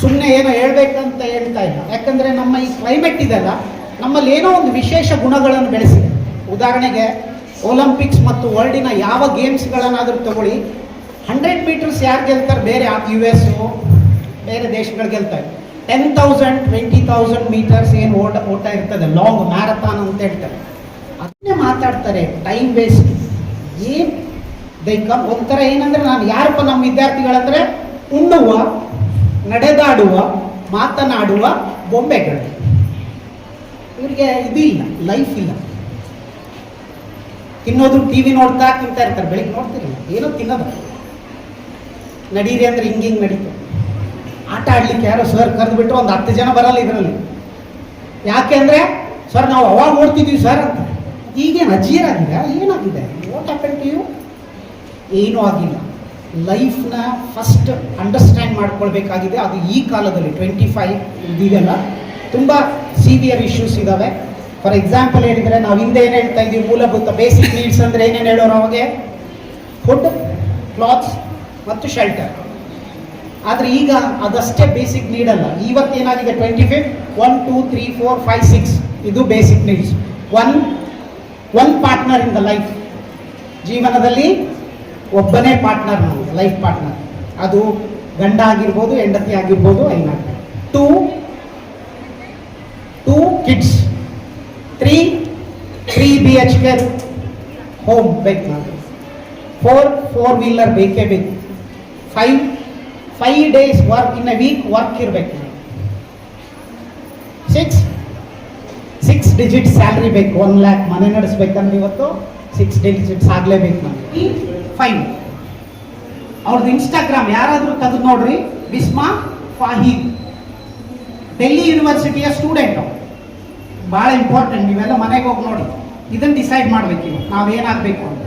[SPEAKER 6] ಸುಮ್ಮನೆ ಏನೋ ಹೇಳ್ಬೇಕಂತ ಹೇಳ್ತಾ ಇಲ್ಲ. ಯಾಕಂದರೆ ನಮ್ಮ ಈ ಕ್ಲೈಮೇಟ್ ಇದೆಲ್ಲ ನಮ್ಮಲ್ಲಿ ಏನೋ ಒಂದು ವಿಶೇಷ ಗುಣಗಳನ್ನು ಬೆಳೆಸಿದೆ. ಉದಾಹರಣೆಗೆ ಒಲಿಂಪಿಕ್ಸ್ ಮತ್ತು ವರ್ಲ್ಡಿನ ಯಾವ ಗೇಮ್ಸ್ಗಳನ್ನಾದರೂ ತಗೊಳ್ಳಿ. ಹಂಡ್ರೆಡ್ ಮೀಟರ್ಸ್ ಯಾರು ಗೆಲ್ತಾರೆ? ಬೇರೆ ಯು ಎಸ್ ಬೇರೆ ದೇಶಗಳು ಗೆಲ್ತಾರೆ. Ten thousand twenty thousand metres ಏನು ಓಟ ಓಟ ಇರ್ತದೆ? ಲಾಂಗ್ ಮ್ಯಾರಥಾನ್ ಅಂತ ಹೇಳ್ತಾರೆ. ಅದನ್ನೇ ಮಾತಾಡ್ತಾರೆ ಟೈಮ್ ವೇಸ್ಟ್ ಏನು ದೈಕ ಒಂಥರ ಏನಂದ್ರೆ ನಾನು ಯಾರಪ್ಪ ನಮ್ಮ ವಿದ್ಯಾರ್ಥಿಗಳಂದ್ರೆ, ಉಣ್ಣುವ, ನಡೆದಾಡುವ, ಮಾತನಾಡುವ ಬೊಂಬೆಗಳು. ಇವರಿಗೆ ಇದು ಇಲ್ಲ ಲೈಫ್ ಇಲ್ಲ. ತಿನ್ನೋದು ಟಿ ವಿ ನೋಡ್ತಾ ತಿಂತಾ ಇರ್ತಾರೆ, ಬೆಳಿಗ್ಗೆ ನೋಡ್ತಿರಲಿಲ್ಲ ಏನೋ ತಿನ್ನೋದು. ನಡೀರಿ ಅಂದ್ರೆ ಹಿಂಗೆ ಹಿಂಗೆ ನಡೀತು. ಆಟ ಆಡ್ಲಿಕ್ಕೆ ಯಾರೋ ಸರ್ ಕರೆದು ಬಿಟ್ಟರು ಒಂದು ಹತ್ತು ಜನ ಬರಲ್ಲ ಇದರಲ್ಲಿ. ಯಾಕೆ ಅಂದರೆ ಸರ್ ನಾವು ಅವಾಗ ನೋಡ್ತಿದ್ವಿ ಸರ್ ಅಂತ. ಈಗೇನು ಅಜೀರಾಗಿದೆ, ಏನಾಗಿದೆ? ವಾಟ್ ಹ್ಯಾಪನ್ ಟು ಯು ಏನೂ ಆಗಿಲ್ಲ. ಲೈಫ್ನ ಫಸ್ಟ್ ಅಂಡರ್ಸ್ಟ್ಯಾಂಡ್ ಮಾಡ್ಕೊಳ್ಬೇಕಾಗಿದೆ. ಅದು ಈ ಕಾಲದಲ್ಲಿ ಟ್ವೆಂಟಿ ಫೈವ್ ಇದೆಯಲ್ಲ. ತುಂಬ ಸಿವಿಯರ್ ಇಶ್ಯೂಸ್ ಇದ್ದಾವೆ ಫಾರ್ ಎಕ್ಸಾಂಪಲ್ ಹೇಳಿದ್ರೆ ನಾವು ಹಿಂದೆ ಏನು ಹೇಳ್ತಾ ಇದ್ದೀವಿ? ಮೂಲಭೂತ ಬೇಸಿಕ್ ನೀಡ್ಸ್ ಅಂದರೆ ಏನೇನು ಹೇಳೋರು ಅವಾಗೆ ಫುಡ್ ಕ್ಲಾತ್ಸ್ ಮತ್ತು ಶೆಲ್ಟರ್ ಆದರೆ ಈಗ ಅದಷ್ಟೇ ಬೇಸಿಕ್ ನೀಡಲ್ಲ ಇವತ್ತೇನಾಗಿದೆ twenty fifth one two three four five six ಇದು basic needs one one partner in the life ಜೀವನದಲ್ಲಿ ಒಬ್ಬನೇ ಪಾರ್ಟ್ನರ್ ನಾವು ಲೈಫ್ ಪಾರ್ಟ್ನರ್ ಅದು ಗಂಡ ಆಗಿರ್ಬೋದು, ಹೆಂಡತಿ ಆಗಿರ್ಬೋದು ಐನ two two kids H K home ಬೇಕು ಫೋರ್ ಫೋರ್ ವೀಲರ್ ಬೇಕೇ ಬೇಕು five five days work in a week work ಇರಬೇಕು ಸಿಕ್ಸ್ ಸಿಕ್ಸ್ ಡಿಜಿಟ್ ಸ್ಯಾಲ್ರಿ ಬೇಕು ಒನ್ ಲ್ಯಾಕ್ ಮನೆ ನಡೆಸ್ಬೇಕಂದ್ರೆ ಇವತ್ತು ಸಿಕ್ಸ್ ಡಿಜಿಟ್ಸ್ ಆಗಲೇಬೇಕು ನಮಗೆ ಫೈನ್ ಅವ್ರದ್ದು ಇನ್ಸ್ಟಾಗ್ರಾಮ್ ಯಾರಾದರೂ ತೆಗೆದು ನೋಡ್ರಿ. ಬಿಸ್ಮಾ ಫಾಹೀದ್ ಡೆಲ್ಲಿ ಯೂನಿವರ್ಸಿಟಿಯ ಸ್ಟೂಡೆಂಟ್ ಭಾಳ ಇಂಪಾರ್ಟೆಂಟ್ ನೀವೆಲ್ಲ ಮನೆಗೆ ಹೋಗಿ ನೋಡಿ. ಇದನ್ನು ಡಿಸೈಡ್ ಮಾಡ್ಬೇಕು ಇವಾಗ ನಾವೇನಾಗಬೇಕು ಅಂತ.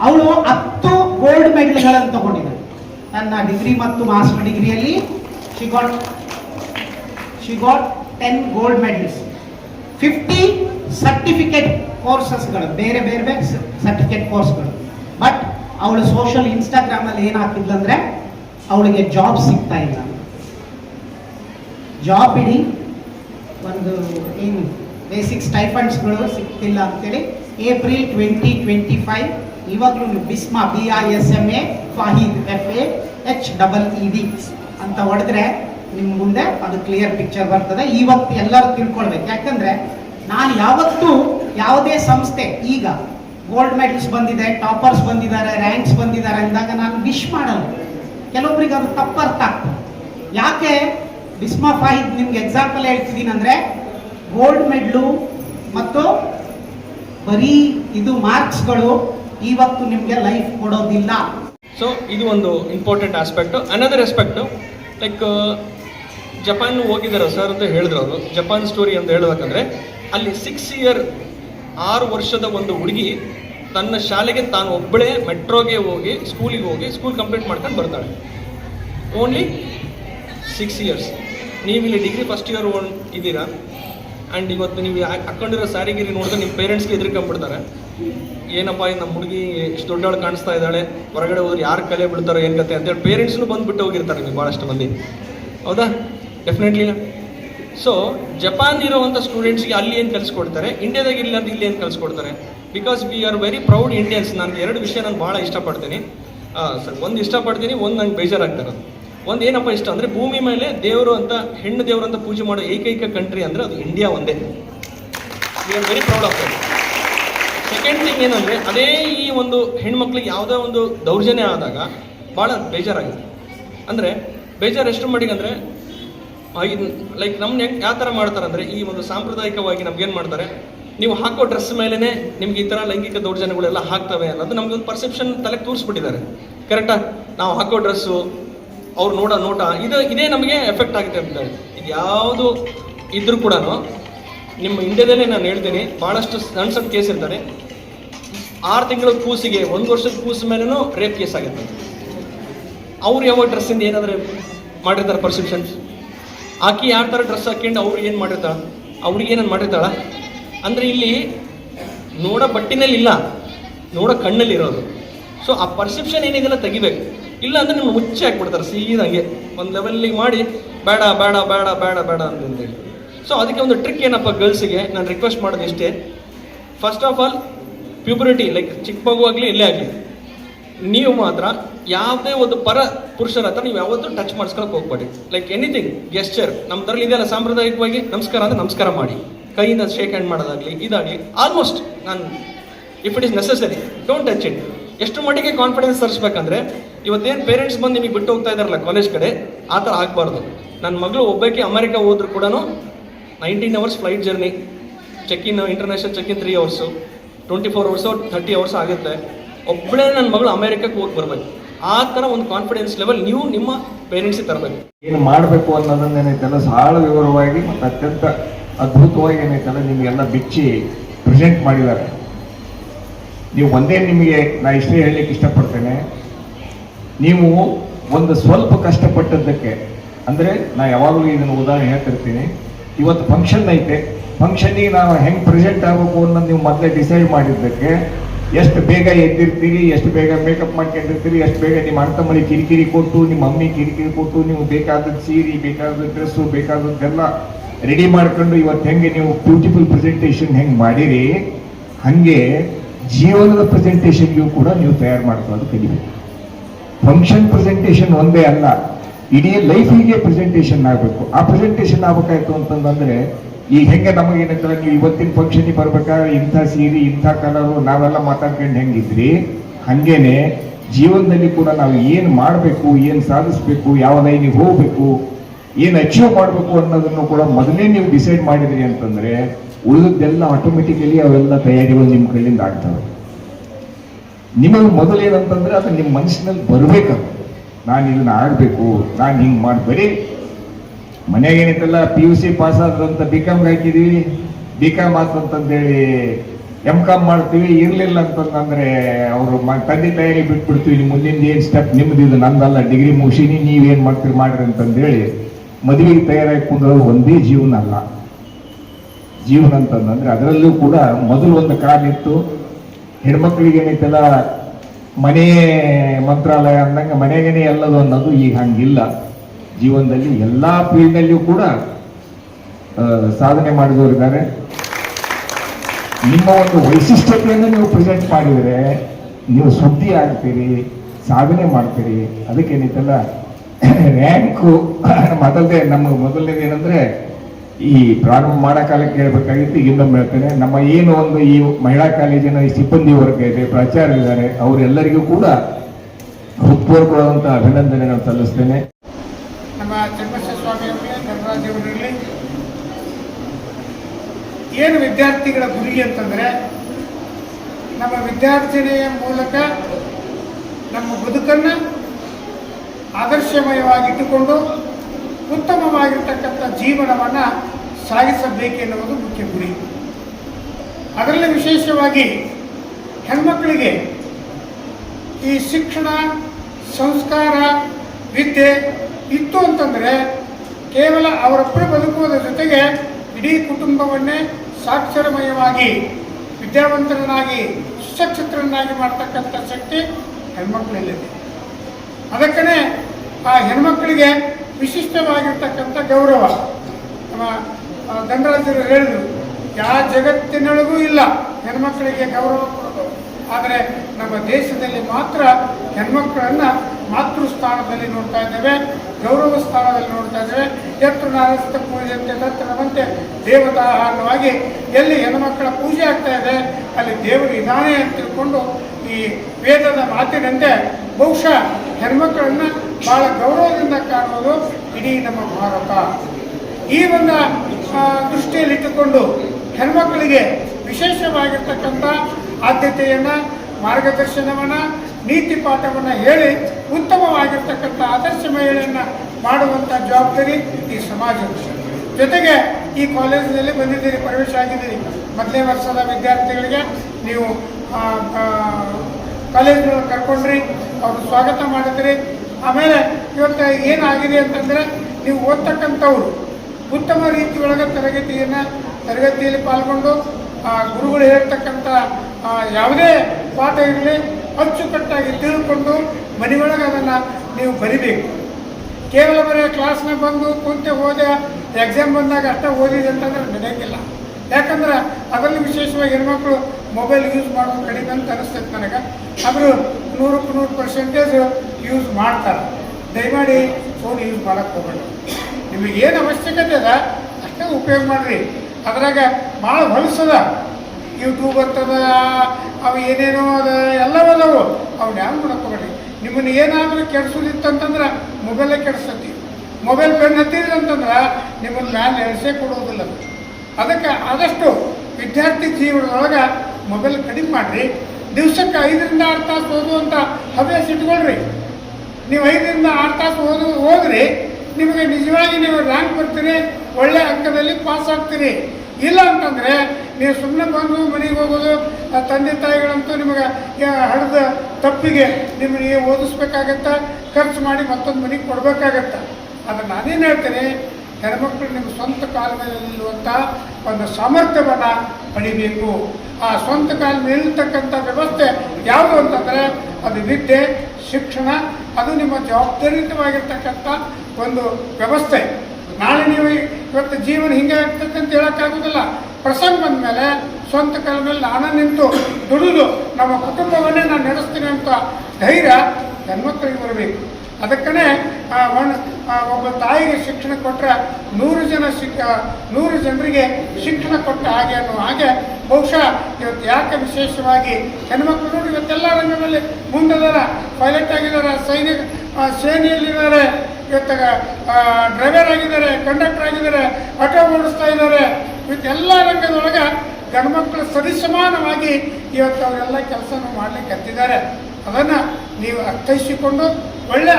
[SPEAKER 6] ಅವಳು ಹತ್ತು ಗೋಲ್ಡ್ ಮೆಡಲ್ಗಳನ್ನು ತಗೊಂಡಿದ್ದಾಳೆ. ನನ್ನ ಡಿಗ್ರಿ ಮತ್ತು ಮಾಸ್ಟರ್ ಡಿಗ್ರಿಯಲ್ಲಿ she got she got ten gold medals fifty certificate ಕೋರ್ಸಸ್ಗಳು ಬೇರೆ ಬೇರೆ ಬೇರೆ ಸರ್ಟಿಫಿಕೇಟ್ ಕೋರ್ಸ್ಗಳು ಬಟ್ ಅವಳು ಸೋಷಲ್ ಇನ್ಸ್ಟಾಗ್ರಾಮಲ್ಲಿ ಏನು ಅವಳಿಗೆ ಜಾಬ್ ಸಿಗ್ತಾ ಇಲ್ಲ. ಜಾಬ್ ಇಡಿ ಒಂದು, ಏನು? ಬೇಸಿಕ್ ಸ್ಟೈಫಂಡ್ಸ್ಗಳು ಸಿಗ್ತಿಲ್ಲ ಅಂತೇಳಿ ಏಪ್ರಿಲ್ ಟ್ವೆಂಟಿ ಟ್ವೆಂಟಿ ಫೈವ್ ಇವಾಗಲೂ Bisma, B I S M A, Fahid, F A, H double E D ಅಂತ ಹೊಡೆದ್ರೆ ನಿಮ್ಮ ಮುಂದೆ ಅದು ಕ್ಲಿಯರ್ ಪಿಕ್ಚರ್ ಬರ್ತದೆ. ಇವತ್ತು ಎಲ್ಲರೂ ತಿಳ್ಕೊಳ್ಬೇಕು. ಯಾಕಂದ್ರೆ ನಾನು ಯಾವತ್ತೂ ಯಾವುದೇ ಸಂಸ್ಥೆ, ಈಗ ಗೋಲ್ಡ್ ಮೆಡಲ್ಸ್ ಬಂದಿದೆ, ಟಾಪರ್ಸ್ ಬಂದಿದ್ದಾರೆ, ರ್ಯಾಂಕ್ಸ್ ಬಂದಿದ್ದಾರೆ ಅಂದಾಗ ನಾನು ವಿಶ್ ಮಾಡಲ್ಲ. ಕೆಲವೊಬ್ರಿಗೆ ಅದು ಅರ್ಥ ಆಗ್ತದೆ. ಯಾಕೆ ಬಿಸ್ಮಾ, ಫಾಹಿದ್ ನಿಮ್ಗೆ ಎಕ್ಸಾಂಪಲ್ ಹೇಳ್ತಿದ್ದೀನಿ ಅಂದ್ರೆ ಗೋಲ್ಡ್ ಮೆಡ್ಲು ಮತ್ತು ಬರೀ ಇದು ಮಾರ್ಕ್ಸ್ಗಳು ಇವತ್ತು ನಿಮಗೆ ಲೈಫ್ ಕೊಡೋದಿಲ್ಲ.
[SPEAKER 7] ಸೊ ಇದು ಒಂದು important aspect another aspect like Japan ಹೋಗಿದ್ದಾರೆ ಸರ್ ಅಂತ ಹೇಳಿದ್ರು ಅವರು. ಜಪಾನ್ ಸ್ಟೋರಿ ಅಂತ ಹೇಳಬೇಕಂದ್ರೆ, ಅಲ್ಲಿ ಸಿಕ್ಸ್ ಇಯರ್ ಆರು ವರ್ಷದ ಒಂದು ಹುಡುಗಿ ತನ್ನ ಶಾಲೆಗೆ ತಾನು ಒಬ್ಬಳೇ ಮೆಟ್ರೋಗೆ ಹೋಗಿ ಸ್ಕೂಲಿಗೆ ಹೋಗಿ ಸ್ಕೂಲ್ ಕಂಪ್ಲೀಟ್ ಮಾಡ್ಕೊಂಡು ಬರ್ತಾಳೆ. ಓನ್ಲಿ ಸಿಕ್ಸ್ ಇಯರ್ಸ್ ನೀವು ಇಲ್ಲಿ ಡಿಗ್ರಿ ಫಸ್ಟ್ ಇಯರ್ ಒನ್ ಇದ್ದೀರಾ ಆ್ಯಂಡ್ ಇವತ್ತು ನೀವು ಹಾಕೊಂಡಿರೋ ಸ್ಯಾರಿಗಿರಿ ನೋಡಿದ್ರೆ ನಿಮ್ಮ ಪೇರೆಂಟ್ಸ್ಗೆ ಎದುರ್ಕೊಂಡ್ಬಿಡ್ತಾರೆ. ಏನಪ್ಪ ಇದು ನಮ್ಮ ಹುಡುಗಿ ಇಷ್ಟು ದೊಡ್ಡವಳು ಕಾಣಿಸ್ತಾ ಇದ್ದಾಳೆ, ಹೊರಗಡೆ ಹೋದ್ರೆ ಯಾರು ಕಲೆ ಬಿಡ್ತಾರೋ ಏನು ಕತೆ ಅಂತೇಳಿ ಪೇರೆಂಟ್ಸ್ನು ಬಂದುಬಿಟ್ಟು ಹೋಗಿರ್ತಾರೆ ನೀವು ಭಾಳಷ್ಟು ಮಂದಿ. ಹೌದಾ? ಡೆಫಿನೆಟ್ಲಿ ಸೊ ಜಪಾನ್ ಇರುವಂಥ ಸ್ಟೂಡೆಂಟ್ಸ್ಗೆ ಅಲ್ಲಿ ಏನು ಕಲಿಸ್ಕೊಡ್ತಾರೆ? ಇಂಡಿಯಾದಾಗ ಇಲ್ಲ ಅಂತ ಇಲ್ಲಿ ಏನು ಕಲಿಸ್ಕೊಡ್ತಾರೆ? Because we are very proud Indians ನಾನು ಎರಡು ವಿಷಯ ನಾನು ಭಾಳ ಇಷ್ಟಪಡ್ತೀನಿ. ಸರ್, ಒಂದು ಇಷ್ಟಪಡ್ತೀನಿ, ಒಂದು ನಂಗೆ ಬೇಜಾರಾಗ್ತಾರೆ ಒಂದು ಏನಪ್ಪ ಇಷ್ಟ ಅಂದರೆ ಭೂಮಿ ಮೇಲೆ ದೇವರು ಅಂತ, ಹೆಣ್ಣು ದೇವರು ಅಂತ ಪೂಜೆ ಮಾಡೋ ಏಕೈಕ ಕಂಟ್ರಿ ಅಂದರೆ ಅದು ಇಂಡಿಯಾ ಒಂದೇ. Very proud of second thing ಏನಂದರೆ, ಅದೇ ಈ ಒಂದು ಹೆಣ್ಮಕ್ಳಿಗೆ ಯಾವುದೇ ಒಂದು ದೌರ್ಜನ್ಯ ಆದಾಗ ಭಾಳ ಬೇಜಾರಾಗಿದೆ ಅಂದರೆ ಬೇಜಾರು ಎಷ್ಟು ಮಟ್ಟಿಗೆ ಅಂದರೆ ಲೈಕ್ ನಮ್ಮನ್ನ ಯಾವ ಥರ ಮಾಡ್ತಾರೆ ಅಂದರೆ, ಈ ಒಂದು ಸಾಂಪ್ರದಾಯಿಕವಾಗಿ ನಮ್ಗೇನು ಮಾಡ್ತಾರೆ, ನೀವು ಹಾಕೋ ಡ್ರೆಸ್ ಮೇಲೇ ನಿಮ್ಗೆ ಈ ಥರ ಲೈಂಗಿಕ ದೌರ್ಜನ್ಯಗಳೆಲ್ಲ ಹಾಕ್ತವೆ ಅನ್ನೋದು ನಮ್ಗೊಂದು ಪರ್ಸೆಪ್ಷನ್ ತಲೆಗೆ ತೋರಿಸ್ಬಿಟ್ಟಿದ್ದಾರೆ. ಕರೆಕ್ಟಾ ನಾವು ಹಾಕೋ ಡ್ರೆಸ್ಸು ಅವ್ರು ನೋಡೋ ನೋಟ, ಇದು ಇದೇ ನಮಗೆ ಎಫೆಕ್ಟ್ ಆಗುತ್ತೆ ಅಂತ ಇದು ಯಾವುದು ಇದ್ರೂ ಕೂಡ ನಿಮ್ಮ ಇಂಡಿಯಾದಲ್ಲೇ ನಾನು ಹೇಳ್ತೀನಿ ಭಾಳಷ್ಟು ಸಣ್ಣ ಸಣ್ಣ ಕೇಸ್ ಇರ್ತಾರೆ. ಆರು ತಿಂಗಳ ಕೂಸಿಗೆ, ಒಂದು ವರ್ಷದ ಕೂಸು ಮೇಲೂ ರೇಪ್ ಕೇಸ್ ಆಗುತ್ತೆ. ಅವ್ರು ಯಾವ ಡ್ರೆಸ್ಸಿಂದ ಏನಾದರೂ ಮಾಡಿರ್ತಾರೆ ಪರ್ಸೆಪ್ಷನ್ಸ್ ಆಕಿ ಯಾವ ಥರ ಡ್ರೆಸ್ ಹಾಕ್ಕೊಂಡು ಅವ್ರಿಗೆ ಏನು ಮಾಡಿರ್ತಾಳ? ಅವ್ರಿಗೆ ಏನೇನು ಮಾಡಿರ್ತಾಳ? ಅಂದರೆ ಇಲ್ಲಿ ನೋಡೋ ಬಟ್ಟಿನಲ್ಲಿ ಇಲ್ಲ ನೋಡೋ ಕಣ್ಣಲ್ಲಿ ಇರೋದು ಸೊ ಆ ಪರ್ಸೆಪ್ಷನ್ ಏನಿದೆಲ್ಲ ತೆಗಿಬೇಕು. ಇಲ್ಲ ಅಂದ್ರೆ ನಿಮ್ಗೆ ಮುಚ್ಚಿ ಹಾಕ್ಬಿಡ್ತಾರೆ ಸೀದಾಗೆ. ಒಂದು ಲೆವೆಲ್ಲಿಗೆ ಮಾಡಿ, ಬೇಡ ಬೇಡ ಬೇಡ ಬೇಡ ಬೇಡ ಅಂತಂದೇಳಿ ಸೊ ಅದಕ್ಕೆ ಒಂದು ಟ್ರಿಕ್ ಏನಪ್ಪ ಗರ್ಲ್ಸಿಗೆ ನಾನು ರಿಕ್ವೆಸ್ಟ್ ಮಾಡೋದು ಇಷ್ಟೇ. First of all puberty like ಚಿಕ್ಕ ಮಗು ಆಗಲಿ, ಇಲ್ಲೇ ಆಗಲಿ. ನೀವು ಮಾತ್ರ ಯಾವುದೇ ಒಂದು ಪರ ಪುರುಷರ ಹತ್ರ ನೀವು ಯಾವತ್ತೂ ಟಚ್ ಮಾಡಿಸ್ಕೊಳಕ್ಕೆ ಹೋಗ್ಬೇಡಿ. ಲೈಕ್ ಎನಿಥಿಂಗ್ ಗೆಸ್ಚರ್ ನಮ್ಮ ಥರಲ್ಲಿ ಇದೆಯಲ್ಲ ಸಾಂಪ್ರದಾಯಿಕವಾಗಿ, ನಮಸ್ಕಾರ ಅಂದರೆ ನಮಸ್ಕಾರ ಮಾಡಿ. ಕೈಯಿಂದ ಶೇಕ್ ಹ್ಯಾಂಡ್ ಮಾಡೋದಾಗಲಿ, ಇದಾಗಲಿ ಆಲ್ಮೋಸ್ಟ್ ನಾನು if it is necessary don't touch it ಎಷ್ಟು ಮಟ್ಟಿಗೆ ಕಾನ್ಫಿಡೆನ್ಸ್ ತರಿಸ್ಬೇಕಂದ್ರೆ ಇವತ್ತೇನು ಪೇರೆಂಟ್ಸ್ ಬಂದು ನಿಮಗೆ ಬಿಟ್ಟು ಹೋಗ್ತಾ ಇದ್ದಾರಲ್ಲ ಕಾಲೇಜ್ ಕಡೆ, ಆ ಥರ ಆಗಬಾರ್ದು. ನನ್ನ ಮಗಳು ಒಬ್ಬಕ್ಕೆ ಅಮೆರಿಕ ಹೋದ್ರು ಕೂಡ nineteen hours flight journey check in international check in three hours twenty four hours thirty hours ಆಗುತ್ತೆ. ಒಬ್ಬಳೇ ನನ್ನ ಮಗಳು ಅಮೆರಿಕಕ್ಕೆ ಹೋಗಿ ಬರ್ಬೇಕು. ಆ ಥರ ಒಂದು ಕಾನ್ಫಿಡೆನ್ಸ್ ಲೆವೆಲ್ ನೀವು ನಿಮ್ಮ ಪೇರೆಂಟ್ಸಿಗೆ ತರಬೇಕು.
[SPEAKER 8] ಏನು ಮಾಡಬೇಕು ಅನ್ನೋದನ್ನ ಏನೈತಲ್ಲ ಬಹಳ ವಿವರವಾಗಿ ಮತ್ತು ಅತ್ಯಂತ ಅದ್ಭುತವಾಗಿ ಏನೈತಲ್ಲ ನಿಮಗೆಲ್ಲ ಬಿಚ್ಚಿ ಪ್ರೆಸೆಂಟ್ ಮಾಡಿದ್ದಾರೆ. ನೀವು ಒಂದೇ ನಿಮಗೆ ನಾ ಇಷ್ಟೇ ಹೇಳಲಿಕ್ಕೆ ಇಷ್ಟಪಡ್ತೇನೆ. ನೀವು ಒಂದು ಸ್ವಲ್ಪ ಕಷ್ಟಪಟ್ಟದ್ದಕ್ಕೆ, ಅಂದರೆ ನಾ ಯಾವಾಗಲೂ ಇದನ್ನು ಉದಾಹರಣೆ ಹೇಳ್ತಿರ್ತೀನಿ. ಇವತ್ತು ಫಂಕ್ಷನ್ ಐತೆ. ಫಂಕ್ಷನ್ನಿಗೆ ನಾವು ಹೆಂಗೆ ಪ್ರೆಸೆಂಟ್ ಆಗಬೇಕು ಅನ್ನೋದು ನೀವು ಮೊದಲೇ ಡಿಸೈಡ್ ಮಾಡಿದ್ದಕ್ಕೆ, ಎಷ್ಟು ಬೇಗ ಎದ್ದಿರ್ತೀರಿ, ಎಷ್ಟು ಬೇಗ ಮೇಕಪ್ ಮಾಡ್ಕೊಂಡಿರ್ತೀರಿ, ಎಷ್ಟು ಬೇಗ ನಿಮ್ಮ ಅಣ್ಣ ತಮ್ಮಲ್ಲಿ ಕಿರಿಕಿರಿ ಕೊಟ್ಟು, ನಿಮ್ಮ ಮಮ್ಮಿ ಕಿರಿಕಿರಿ ಕೊಟ್ಟು, ನೀವು ಬೇಕಾದದ್ದು ಸೀರೆ ಬೇಕಾದ ಡ್ರೆಸ್ಸು ಬೇಕಾದದ್ದೆಲ್ಲ ರೆಡಿ ಮಾಡ್ಕೊಂಡು ಇವತ್ತು ಹೆಂಗೆ ನೀವು ಬ್ಯೂಟಿಫುಲ್ ಪ್ರೆಸೆಂಟೇಷನ್ ಹೆಂಗೆ ಮಾಡಿರಿ, ಹಾಗೆ ಜೀವನದ ಪ್ರೆಸೆಂಟೇಷನ್ಗೂ ಕೂಡ ನೀವು ತಯಾರು ಮಾಡ್ಕೊಳ್ಳೋದು ಕಲಿಬೇಕು. ಫಂಕ್ಷನ್ ಪ್ರೆಸೆಂಟೇಷನ್ ಒಂದೇ ಅಲ್ಲ, ಇಡೀ ಲೈಫಿಗೆ ಪ್ರೆಸೆಂಟೇಷನ್ ಆಗಬೇಕು. ಆ ಪ್ರೆಸೆಂಟೇಷನ್ ಆಗಬೇಕಾಯ್ತು ಅಂತಂದ್ರೆ ಈಗ ಹೆಂಗೆ ನಮಗೇನಂತಾರೆ ನೀವು ಇವತ್ತಿನ ಫಂಕ್ಷನಿಗೆ ಬರ್ಬೇಕಾದ್ರೆ ಇಂಥ ಸೀರೆ ಇಂಥ ಕಲರು ನಾವೆಲ್ಲ ಮಾತಾಡ್ಕೊಂಡು ಹೆಂಗಿದ್ರಿ? ಹಂಗೇನೆ, ಜೀವನದಲ್ಲಿ ಕೂಡ ನಾವು ಏನು ಮಾಡಬೇಕು, ಏನು ಸಾಧಿಸ್ಬೇಕು, ಯಾವ ಲೈನಿಗೆ ಹೋಗಬೇಕು, ಏನು ಅಚೀವ್ ಮಾಡಬೇಕು ಅನ್ನೋದನ್ನು ಕೂಡ ಮೊದಲೇ ನೀವು ಡಿಸೈಡ್ ಮಾಡಿದ್ರಿ ಅಂತಂದ್ರೆ, ಉಳಿದದ್ದೆಲ್ಲ ಆಟೋಮೆಟಿಕಲಿ ಅವೆಲ್ಲ ತಯಾರಿಗಳು ನಿಮ್ಮ ಕೈಲಿಂದ ಆಗ್ತವೆ. ನಿಮಗೆ ಮೊದಲು ಏನಂತಂದ್ರೆ ಅದು ನಿಮ್ಮ ಮನಸ್ಸಿನಲ್ಲಿ ಬರಬೇಕು ನಾನು ಇದನ್ನ ಆಡಬೇಕು, ನಾನು ಹಿಂಗೆ ಮಾಡಿ, ಬರೀ ಮನೆಯಾಗ ಏನೈತಲ್ಲ ಪಿ ಯು ಸಿ ಪಾಸ್ ಆದ್ರಂತ ಬಿ ಕಾಮ್ಗೆ ಹಾಕಿದೀವಿ. ಬಿ ಕಾಮ್ ಆತಂತಂದೇಳಿ ಎಂ ಕಾಮ್ ಮಾಡ್ತೀವಿ. ಇರಲಿಲ್ಲ ಅಂತಂದ್ರೆ ಅವರು ತಂದೆ ತಯಾರಿ ಬಿಟ್ಬಿಡ್ತೀವಿ. ನಿಮ್ಮ ಮುಂದಿನ ಏನು ಸ್ಟೆಪ್ ನಿಮ್ದು ಇದು? ನಂದಲ್ಲ ಡಿಗ್ರಿ ಮುಗಿಸಿನಿ ನೀವೇನು ಮಾಡ್ತೀರಿ, ಮಾಡ್ರಿ ಅಂತಂದೇಳಿ ಮದುವೆಗೆ ತಯಾರಾಗಿ ಕುಂದ್ರೋದು ಒಂದೇ ಜೀವನ ಅಲ್ಲ ಜೀವನ ಅಂತಂದ್ರೆ ಅದರಲ್ಲೂ ಕೂಡ ಮೊದಲು ಒಂದು ಕಾಲಿತ್ತು ಹೆಣ್ಮಕ್ಳಿಗೆ ಏನೈತಲ್ಲ ಮನೆ ಮಂತ್ರಾಲಯ ಅಂದಂಗೆ ಮನೆಗೇನೆ ಎಲ್ಲದು ಅನ್ನೋದು ಈಗ ಹಂಗಿಲ್ಲ. ಜೀವನದಲ್ಲಿ ಎಲ್ಲ ಫೀಲ್ಡ್ನಲ್ಲಿಯೂ ಕೂಡ ಸಾಧನೆ ಮಾಡಿದವರಿದ್ದಾರೆ ನಿಮ್ಮ ಒಂದು ವೈಶಿಷ್ಟ್ಯತೆಯನ್ನು ನೀವು ಪ್ರೆಸೆಂಟ್ ಮಾಡಿದರೆ, ನೀವು ಸುದ್ದಿ ಆಗ್ತೀರಿ, ಸಾಧನೆ ಮಾಡ್ತೀರಿ ಅದಕ್ಕೇನಿತ್ತಲ್ಲ ರ್ಯಾಂಕು ಮೊದಲದೇ ನಮ್ಮ ಮೊದಲನೇದು ಏನಂದ್ರೆ ಈ ಪ್ರಾರಂಭ ಮಾಡೋ ಕಾಲಕ್ಕೆ ಹೇಳ್ಬೇಕಾಗಿತ್ತು, ಇನ್ನೊಮ್ಮೆ ಹೇಳ್ತೇನೆ, ನಮ್ಮ ಏನು ಒಂದು ಈ ಮಹಿಳಾ ಕಾಲೇಜಿನ ಸಿಬ್ಬಂದಿ ವರ್ಗ ಇದೆ, ಪ್ರಾಚಾರ್ಯರಿದ್ದಾರೆ, ಅವರೆಲ್ಲರಿಗೂ ಕೂಡ ಹೃತ್ಪೂರ್ವಕವಾದಂಥ ಅಭಿನಂದನೆಗಳನ್ನು ಸಲ್ಲಿಸ್ತೇನೆ.
[SPEAKER 9] ನಮ್ಮ ಧರ್ಮರಾಜವರಿರಲಿ ಏನು ವಿದ್ಯಾರ್ಥಿಗಳ ಗುರಿ ಅಂತಂದರೆ, ನಮ್ಮ ವಿದ್ಯಾರ್ಥಿನಿಯ ಮೂಲಕ ನಮ್ಮ ಬದುಕನ್ನು ಆದರ್ಶಮಯವಾಗಿಟ್ಟುಕೊಂಡು ಉತ್ತಮವಾಗಿರ್ತಕ್ಕಂಥ ಜೀವನವನ್ನು ಸಾಗಿಸಬೇಕೆನ್ನುವುದು ಮುಖ್ಯ ಗುರಿ. ಅದರಲ್ಲಿ ವಿಶೇಷವಾಗಿ ಹೆಣ್ಮಕ್ಕಳಿಗೆ ಈ ಶಿಕ್ಷಣ, ಸಂಸ್ಕಾರ, ವಿದ್ಯೆ ಇತ್ತು ಅಂತಂದರೆ ಕೇವಲ ಅವರೊಬ್ಬರು ಬದುಕುವುದರ ಜೊತೆಗೆ ಇಡೀ ಕುಟುಂಬವನ್ನೇ ಸಾಕ್ಷರಮಯವಾಗಿ, ವಿದ್ಯಾವಂತರನ್ನಾಗಿ ಸುಶಿಕ್ಷಿತರನ್ನಾಗಿ ಮಾಡ್ತಕ್ಕಂಥ ಶಕ್ತಿ ಹೆಣ್ಮಕ್ಳಲ್ಲಿದೆ. ಅದಕ್ಕೇ ಆ ಹೆಣ್ಮಕ್ಳಿಗೆ ವಿಶಿಷ್ಟವಾಗಿರ್ತಕ್ಕಂಥ ಗೌರವ. ನಮ್ಮ ಧನರಾಜರು ಹೇಳಿದರು ಯಾವ ಜಗತ್ತಿನೊಳಗೂ ಇಲ್ಲ ಹೆಣ್ಮಕ್ಕಳಿಗೆ ಗೌರವ ಕೊಡೋದು. ಆದರೆ ನಮ್ಮ ದೇಶದಲ್ಲಿ ಮಾತ್ರ ಹೆಣ್ಮಕ್ಕಳನ್ನು ಮಾತೃ ಸ್ಥಾನದಲ್ಲಿ ನೋಡ್ತಾ ಇದ್ದೇವೆ, ಗೌರವ ಸ್ಥಾನದಲ್ಲಿ ನೋಡ್ತಾ ಇದ್ದೇವೆ. ಎತ್ತು ನಾರಸ್ತ ಪೂಜೆಯಂತೆ ತತ್ತರವಂತೆ ದೇವತಾ ಎಲ್ಲಿ ಹೆಣ್ಮಕ್ಕಳ ಪೂಜೆ ಆಗ್ತಾ ಇದೆ, ಅಲ್ಲಿ ದೇವರು ಇದಾನೆ ಅಂತ ತಿಳ್ಕೊಂಡು ಈ ವೇದದ ಮಾತಿನಂತೆ ಬಹುಶಃ ಹೆಣ್ಮಕ್ಕಳನ್ನ ಬಹಳ ಗೌರವದಿಂದ ಕಾಣುವುದು ಇಡೀ ನಮ್ಮ ಭಾರತ. ಈ ಒಂದು ದೃಷ್ಟಿಯಲ್ಲಿಟ್ಟುಕೊಂಡು ಹೆಣ್ಮಕ್ಕಳಿಗೆ ವಿಶೇಷವಾಗಿರ್ತಕ್ಕಂಥ ಆದ್ಯತೆಯನ್ನು, ಮಾರ್ಗದರ್ಶನವನ್ನು, ನೀತಿ ಪಾಠವನ್ನು ಹೇಳಿ ಉತ್ತಮವಾಗಿರ್ತಕ್ಕಂಥ ಆದರ್ಶ ಮಹಿಳೆಯನ್ನು ಮಾಡುವಂಥ ಜವಾಬ್ದಾರಿ ಈ ಸಮಾಜದ. ಜೊತೆಗೆ ಈ ಕಾಲೇಜಿನಲ್ಲಿ ಬಂದಿದ್ದೀರಿ, ಪ್ರವೇಶ ಆಗಿದ್ದೀರಿ. ಮೊದಲನೇ ವರ್ಷದ ವಿದ್ಯಾರ್ಥಿಗಳಿಗೆ ನೀವು ಕಾಲೇಜ್ನಲ್ಲಿ ಕರ್ಕೊಂಡ್ರಿ ಅವ್ರ ಸ್ವಾಗತ ಮಾಡಿದ್ರಿ. ಆಮೇಲೆ ಇವತ್ತು ಏನಾಗಿದೆ ಅಂತಂದರೆ, ನೀವು ಓದ್ತಕ್ಕಂಥವ್ರು ಉತ್ತಮ ರೀತಿಯೊಳಗೆ ತರಗತಿಯನ್ನು, ತರಗತಿಯಲ್ಲಿ ಪಾಲ್ಗೊಂಡು ಗುರುಗಳು ಹೇಳ್ತಕ್ಕಂಥ ಯಾವುದೇ ಪಾಠ ಇರಲಿ, ಅಚ್ಚುಕಟ್ಟಾಗಿ ತಿಳ್ಕೊಂಡು ಮನೆಯೊಳಗೆ ಅದನ್ನು ನೀವು ಬರಿಬೇಕು. ಕೇವಲ ಬರೀ ಕ್ಲಾಸ್ನಾಗ ಬಂದು ಕುಂತೆ ಹೋದೆ ಎಕ್ಸಾಮ್ ಬಂದಾಗ ಅಷ್ಟೇ ಓದಿದೆ ಅಂತಂದ್ರೆ ನಡೆಯೋಂಗಿಲ್ಲ ಯಾಕಂದ್ರೆ ಅದರಲ್ಲಿ ವಿಶೇಷವಾಗಿ ಹೆಣ್ಮಕ್ಳು ಮೊಬೈಲ್ ಯೂಸ್ ಮಾಡೋದು ಕಡಿಮೆ ಅಂತ ಅನಿಸ್ತೈತೆ ನನಗೆ. ಆದರೂ ನೂರಕ್ಕೆ ನೂರು ಪರ್ಸೆಂಟೇಜ್ ಯೂಸ್ ಮಾಡ್ತಾರೆ. ದಯಮಾಡಿ ಫೋನ್ ಯೂಸ್ ಮಾಡೋಕ್ಕೆ ಹೋಗಬೇಡಿ. ನಿಮಗೆ ಏನು ಅವಶ್ಯಕತೆ ಅದ, ಅಷ್ಟೇ ಉಪಯೋಗ ಮಾಡಿರಿ. ಅದ್ರಾಗ ಭಾಳ ಹೊಲಸದ. ಯೂಟ್ಯೂಬ್ ಅಂತದ, ಅವು ಏನೇನೋ ಅದ, ಎಲ್ಲವೂ ಅವ್ನು ಯಾವ ಹೋಗಿ ನಿಮ್ಮನ್ನು ಏನಾದರೂ ಕೆಡಿಸೋದಿತ್ತಂತಂದ್ರೆ ಮೊಬೈಲೇ ಕೆಡಿಸ್ತತಿ ಮೊಬೈಲ್ ಪೆನ್ ಹತ್ತಿದ್ರಿ ಅಂತಂದ್ರೆ ನಿಮ್ಮನ್ನು ಮ್ಯಾಲೆ ಎಳ್ಸೇ ಕೊಡುವುದಿಲ್ಲ. ಅದಕ್ಕೆ ಆದಷ್ಟು ವಿದ್ಯಾರ್ಥಿ ಜೀವನದೊಳಗೆ ಮೊಬೈಲ್ ಕಡಿಮೆ ಮಾಡಿರಿ. ದಿವಸಕ್ಕೆ ಐದರಿಂದ ಆರು ತಾಸು ಓದುವಂಥ ಹವ್ಯಾಸ ಇಟ್ಕೊಳ್ರಿ. ನೀವು ಐದರಿಂದ ಆರು ತಾಸು ಓದು ಹೋದ್ರಿ ನಿಮಗೆ ನಿಜವಾಗಿ ನೀವು ರ್ಯಾಂಕ್ ಬರ್ತೀರಿ ಒಳ್ಳೆ ಅಂಕದಲ್ಲಿ ಪಾಸ್ ಆಗ್ತೀರಿ. ಇಲ್ಲ ಅಂತಂದರೆ ನೀವು ಸುಮ್ಮನೆ ಬಂದು ಮನೆಗೆ ಹೋಗೋದು ತಂದೆ ತಾಯಿಗಳಂತೂ ನಿಮಗೆ ಹಣದ ತಪ್ಪಿಗೆ ನಿಮಗೆ ಓದಿಸ್ಬೇಕಾಗತ್ತೆ, ಖರ್ಚು ಮಾಡಿ ಮತ್ತೊಂದು ಮನೆಗೆ ಕೊಡಬೇಕಾಗತ್ತೆ. ಆದರೆ ನಾನೇನು ಹೇಳ್ತೀನಿ ಹೆಣ್ಮಕ್ಳು ನಿಮ್ಮ ಸ್ವಂತ ಕಾಲ ಮೇಲೆ ನಿಲ್ಲುವಂಥ ಒಂದು ಸಾಮರ್ಥ್ಯವನ್ನು ಪಡಿಬೇಕು. ಆ ಸ್ವಂತ ಕಾಲ ನಿಲ್ತಕ್ಕಂಥ ವ್ಯವಸ್ಥೆ ಯಾವುದು ಅಂತಂದರೆ, ಅದು ವಿದ್ಯೆ, ಶಿಕ್ಷಣ, ಅದು ನಿಮ್ಮ ಜವಾಬ್ದಾರಿಯುತವಾಗಿರ್ತಕ್ಕಂಥ ಒಂದು ವ್ಯವಸ್ಥೆ. ನಾಳೆ ನೀವು ಇವತ್ತು ಜೀವನ ಹಿಂಗೆ ಅಂತ ಹೇಳೋಕ್ಕಾಗೋದಿಲ್ಲ. ಪ್ರಸಂಗ ಬಂದ ಮೇಲೆ ಸ್ವಂತ ಕಾಲ ಮೇಲೆ ನಾನು ನಿಂತು ದುಡಿದು ನಮ್ಮ ಕುಟುಂಬವನ್ನೇ ನಾನು ನಡೆಸ್ತೀನಿ ಅಂತ ಧೈರ್ಯ ಹೆಣ್ಮಕ್ಳಿಗೆ ಬರಬೇಕು. ಅದಕ್ಕೇ ಒಬ್ಬ ತಾಯಿಗೆ ಶಿಕ್ಷಣ ಕೊಟ್ಟರೆ ನೂರು ಜನ ಶಿಕ್ಷ ನೂರು ಜನರಿಗೆ ಶಿಕ್ಷಣ ಕೊಟ್ಟ ಹಾಗೆ ಅನ್ನೋ ಹಾಗೆ, ಬಹುಶಃ ಇವತ್ತು ಯಾಕೆ ವಿಶೇಷವಾಗಿ ಹೆಣ್ಮಕ್ಳು ನೋಡಿ ಇವತ್ತೆಲ್ಲ ರಂಗದಲ್ಲಿ ಮುಂದದಾರ ಪೈಲಟ್ ಆಗಿದ್ದಾರೆ, ಸೈನಿಕ ಸೇನೆಯಲ್ಲಿದ್ದಾರೆ ಇವತ್ತು ಡ್ರೈವರ್ ಆಗಿದ್ದಾರೆ, ಕಂಡಕ್ಟರ್ ಆಗಿದ್ದಾರೆ, ಆಟೋ ಓಡಿಸ್ತಾ ಇದ್ದಾರೆ. ಇವತ್ತೆಲ್ಲ ರಂಗದೊಳಗೆ ಗಂಡ್ಮಕ್ಳು ಸರಿಸಮಾನವಾಗಿ ಇವತ್ತು ಅವರೆಲ್ಲ ಕೆಲಸನ ಮಾಡಲಿಕ್ಕೆ ಹತ್ತಿದ್ದಾರೆ ಅದನ್ನು ನೀವು ಅರ್ಥೈಸಿಕೊಂಡು ಒಳ್ಳೆ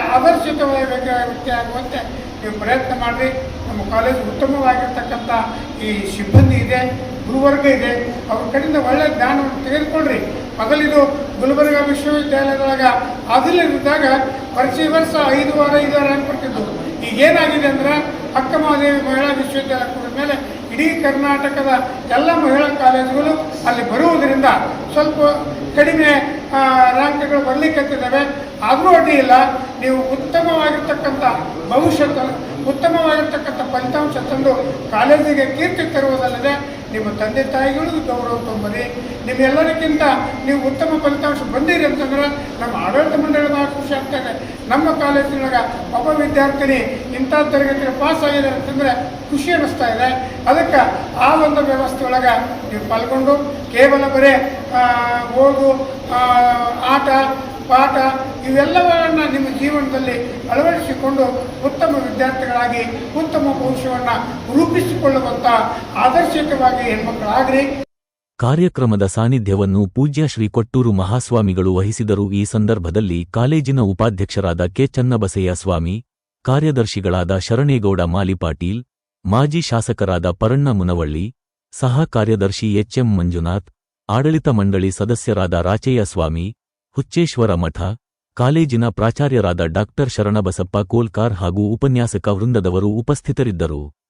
[SPEAKER 9] ವ್ಯಕ್ತಿ ಆಗುವಂತೆ ನೀವು ಪ್ರಯತ್ನ ಮಾಡಿರಿ. ನಮ್ಮ ಕಾಲೇಜ್ ಉತ್ತಮವಾಗಿರ್ತಕ್ಕಂಥ ಈ ಸಿಬ್ಬಂದಿ ಇದೆ, ಗುರುವರ್ಗ ಇದೆ. ಅವ್ರ ಕಡೆಯಿಂದ ಒಳ್ಳೆ ಜ್ಞಾನವನ್ನು ತೆಗೆದುಕೊಳ್ಳ್ರಿ ಮೊದಲಿದು ಗುಲ್ಬರ್ಗ ವಿಶ್ವವಿದ್ಯಾಲಯದೊಳಗೆ ಅದಿಲ್ಲದಿದ್ದಾಗ ವರ್ಷ ವರ್ಷ ಐದು ವಾರ ಐದು ವಾರ ಬರ್ತಿದ್ದು ಈಗ ಏನಾಗಿದೆ ಅಂದ್ರೆ ಅಕ್ಕಮಹಾದೇವಿ ಮಹಿಳಾ ವಿಶ್ವವಿದ್ಯಾಲಯ ಕೂಡ ಮೇಲೆ ಇಡೀ ಕರ್ನಾಟಕದ ಎಲ್ಲ ಮಹಿಳಾ ಕಾಲೇಜುಗಳು ಅಲ್ಲಿ ಬರುವುದರಿಂದ ಸ್ವಲ್ಪ ಕಡಿಮೆ ರ್ಯಾಂಕ್ಗಳು ಇದ್ದಾವೆ ಆದರೂ ಅಡ್ಡಿ ಇಲ್ಲ. ನೀವು ಉತ್ತಮವಾಗಿರ್ತಕ್ಕಂಥ ಭವಿಷ್ಯತ್ತು ಉತ್ತಮವಾಗಿರ್ತಕ್ಕಂಥ ಫಲಿತಾಂಶ ತಂದು ಕಾಲೇಜಿಗೆ ಕೀರ್ತಿ ತರುವುದಲ್ಲದೆ ನಿಮ್ಮ ತಂದೆ ತಾಯಿಗಳಿಗೂ ಗೌರವ ತೊಂಬರಿ, ನಿಮ್ಮೆಲ್ಲರಿಗಿಂತ ನೀವು ಉತ್ತಮ ಫಲಿತಾಂಶ ಬಂದಿರಿ ಅಂತಂದ್ರೆ ನಮ್ಮ ಆಡಳಿತ ಮಂಡಳಿ ಭಾಳ ಖುಷಿ ಆಗ್ತದೆ. ನಮ್ಮ ಕಾಲೇಜಿನೊಳಗೆ ಒಬ್ಬ ವಿದ್ಯಾರ್ಥಿನಿ ಇಂಥ ತರಗತಿಯಲ್ಲಿ ಪಾಸ್ ಆಗಿದೆ ಅಂತಂದರೆ ಖುಷಿ ಅನ್ನಿಸ್ತಾ ಇದೆ. ಅದಕ್ಕೆ ಆ ಒಂದು ವ್ಯವಸ್ಥೆ ಒಳಗೆ ನೀವು ಪಾಲ್ಗೊಂಡು ಕೇವಲ ಬರೀ ಓದು ಆಟ ಪಾಠ ಇವೆಲ್ಲವನ್ನು ನಿಮ್ಮ ಜೀವನದಲ್ಲಿ ಅಳವಡಿಸಿಕೊಂಡು ಉತ್ತಮ ವಿದ್ಯಾರ್ಥಿಗಳಾಗಿ, ಉತ್ತಮ ಭವಿಷ್ಯವನ್ನು ರೂಪಿಸಿಕೊಳ್ಳುವಂಥ ಆದರ್ಶಿತವಾಗಿ ಹೆಣ್ಮಕ್ಕಳಾಗ್ರಿ
[SPEAKER 2] ಕಾರ್ಯಕ್ರಮದ ಸಾನ್ನಿಧ್ಯವನ್ನು ಪೂಜ್ಯ ಶ್ರೀ ಕೊಟ್ಟೂರು ಮಹಾಸ್ವಾಮಿಗಳು ವಹಿಸಿದರು. ಈ ಸಂದರ್ಭದಲ್ಲಿ ಕಾಲೇಜಿನ ಉಪಾಧ್ಯಕ್ಷರಾದ ಕೆ ಚನ್ನಬಸಯ್ಯ ಸ್ವಾಮಿ, ಕಾರ್ಯದರ್ಶಿಗಳಾದ ಶರಣೇಗೌಡ ಮಾಲಿಪಾಟೀಲ್, ಮಾಜಿ ಶಾಸಕರಾದ ಪರಣ್ಣ ಮುನವಳ್ಳಿ, ಸಹ ಕಾರ್ಯದರ್ಶಿ ಎಚ್ಎಂ ಮಂಜುನಾಥ್, ಆಡಳಿತ ಮಂಡಳಿ ಸದಸ್ಯರಾದ ರಾಚಯ್ಯ ಸ್ವಾಮಿ ಹುಚ್ಚೇಶ್ವರ ಮಠ ಕಾಲೇಜಿನ ಪ್ರಾಚಾರ್ಯರಾದ ಡಾಕ್ಟರ್ ಶರಣಬಸಪ್ಪ ಕೋಲ್ಕಾರ್ ಹಾಗೂ ಉಪನ್ಯಾಸಕ ವೃಂದದವರು ಉಪಸ್ಥಿತರಿದ್ದರು.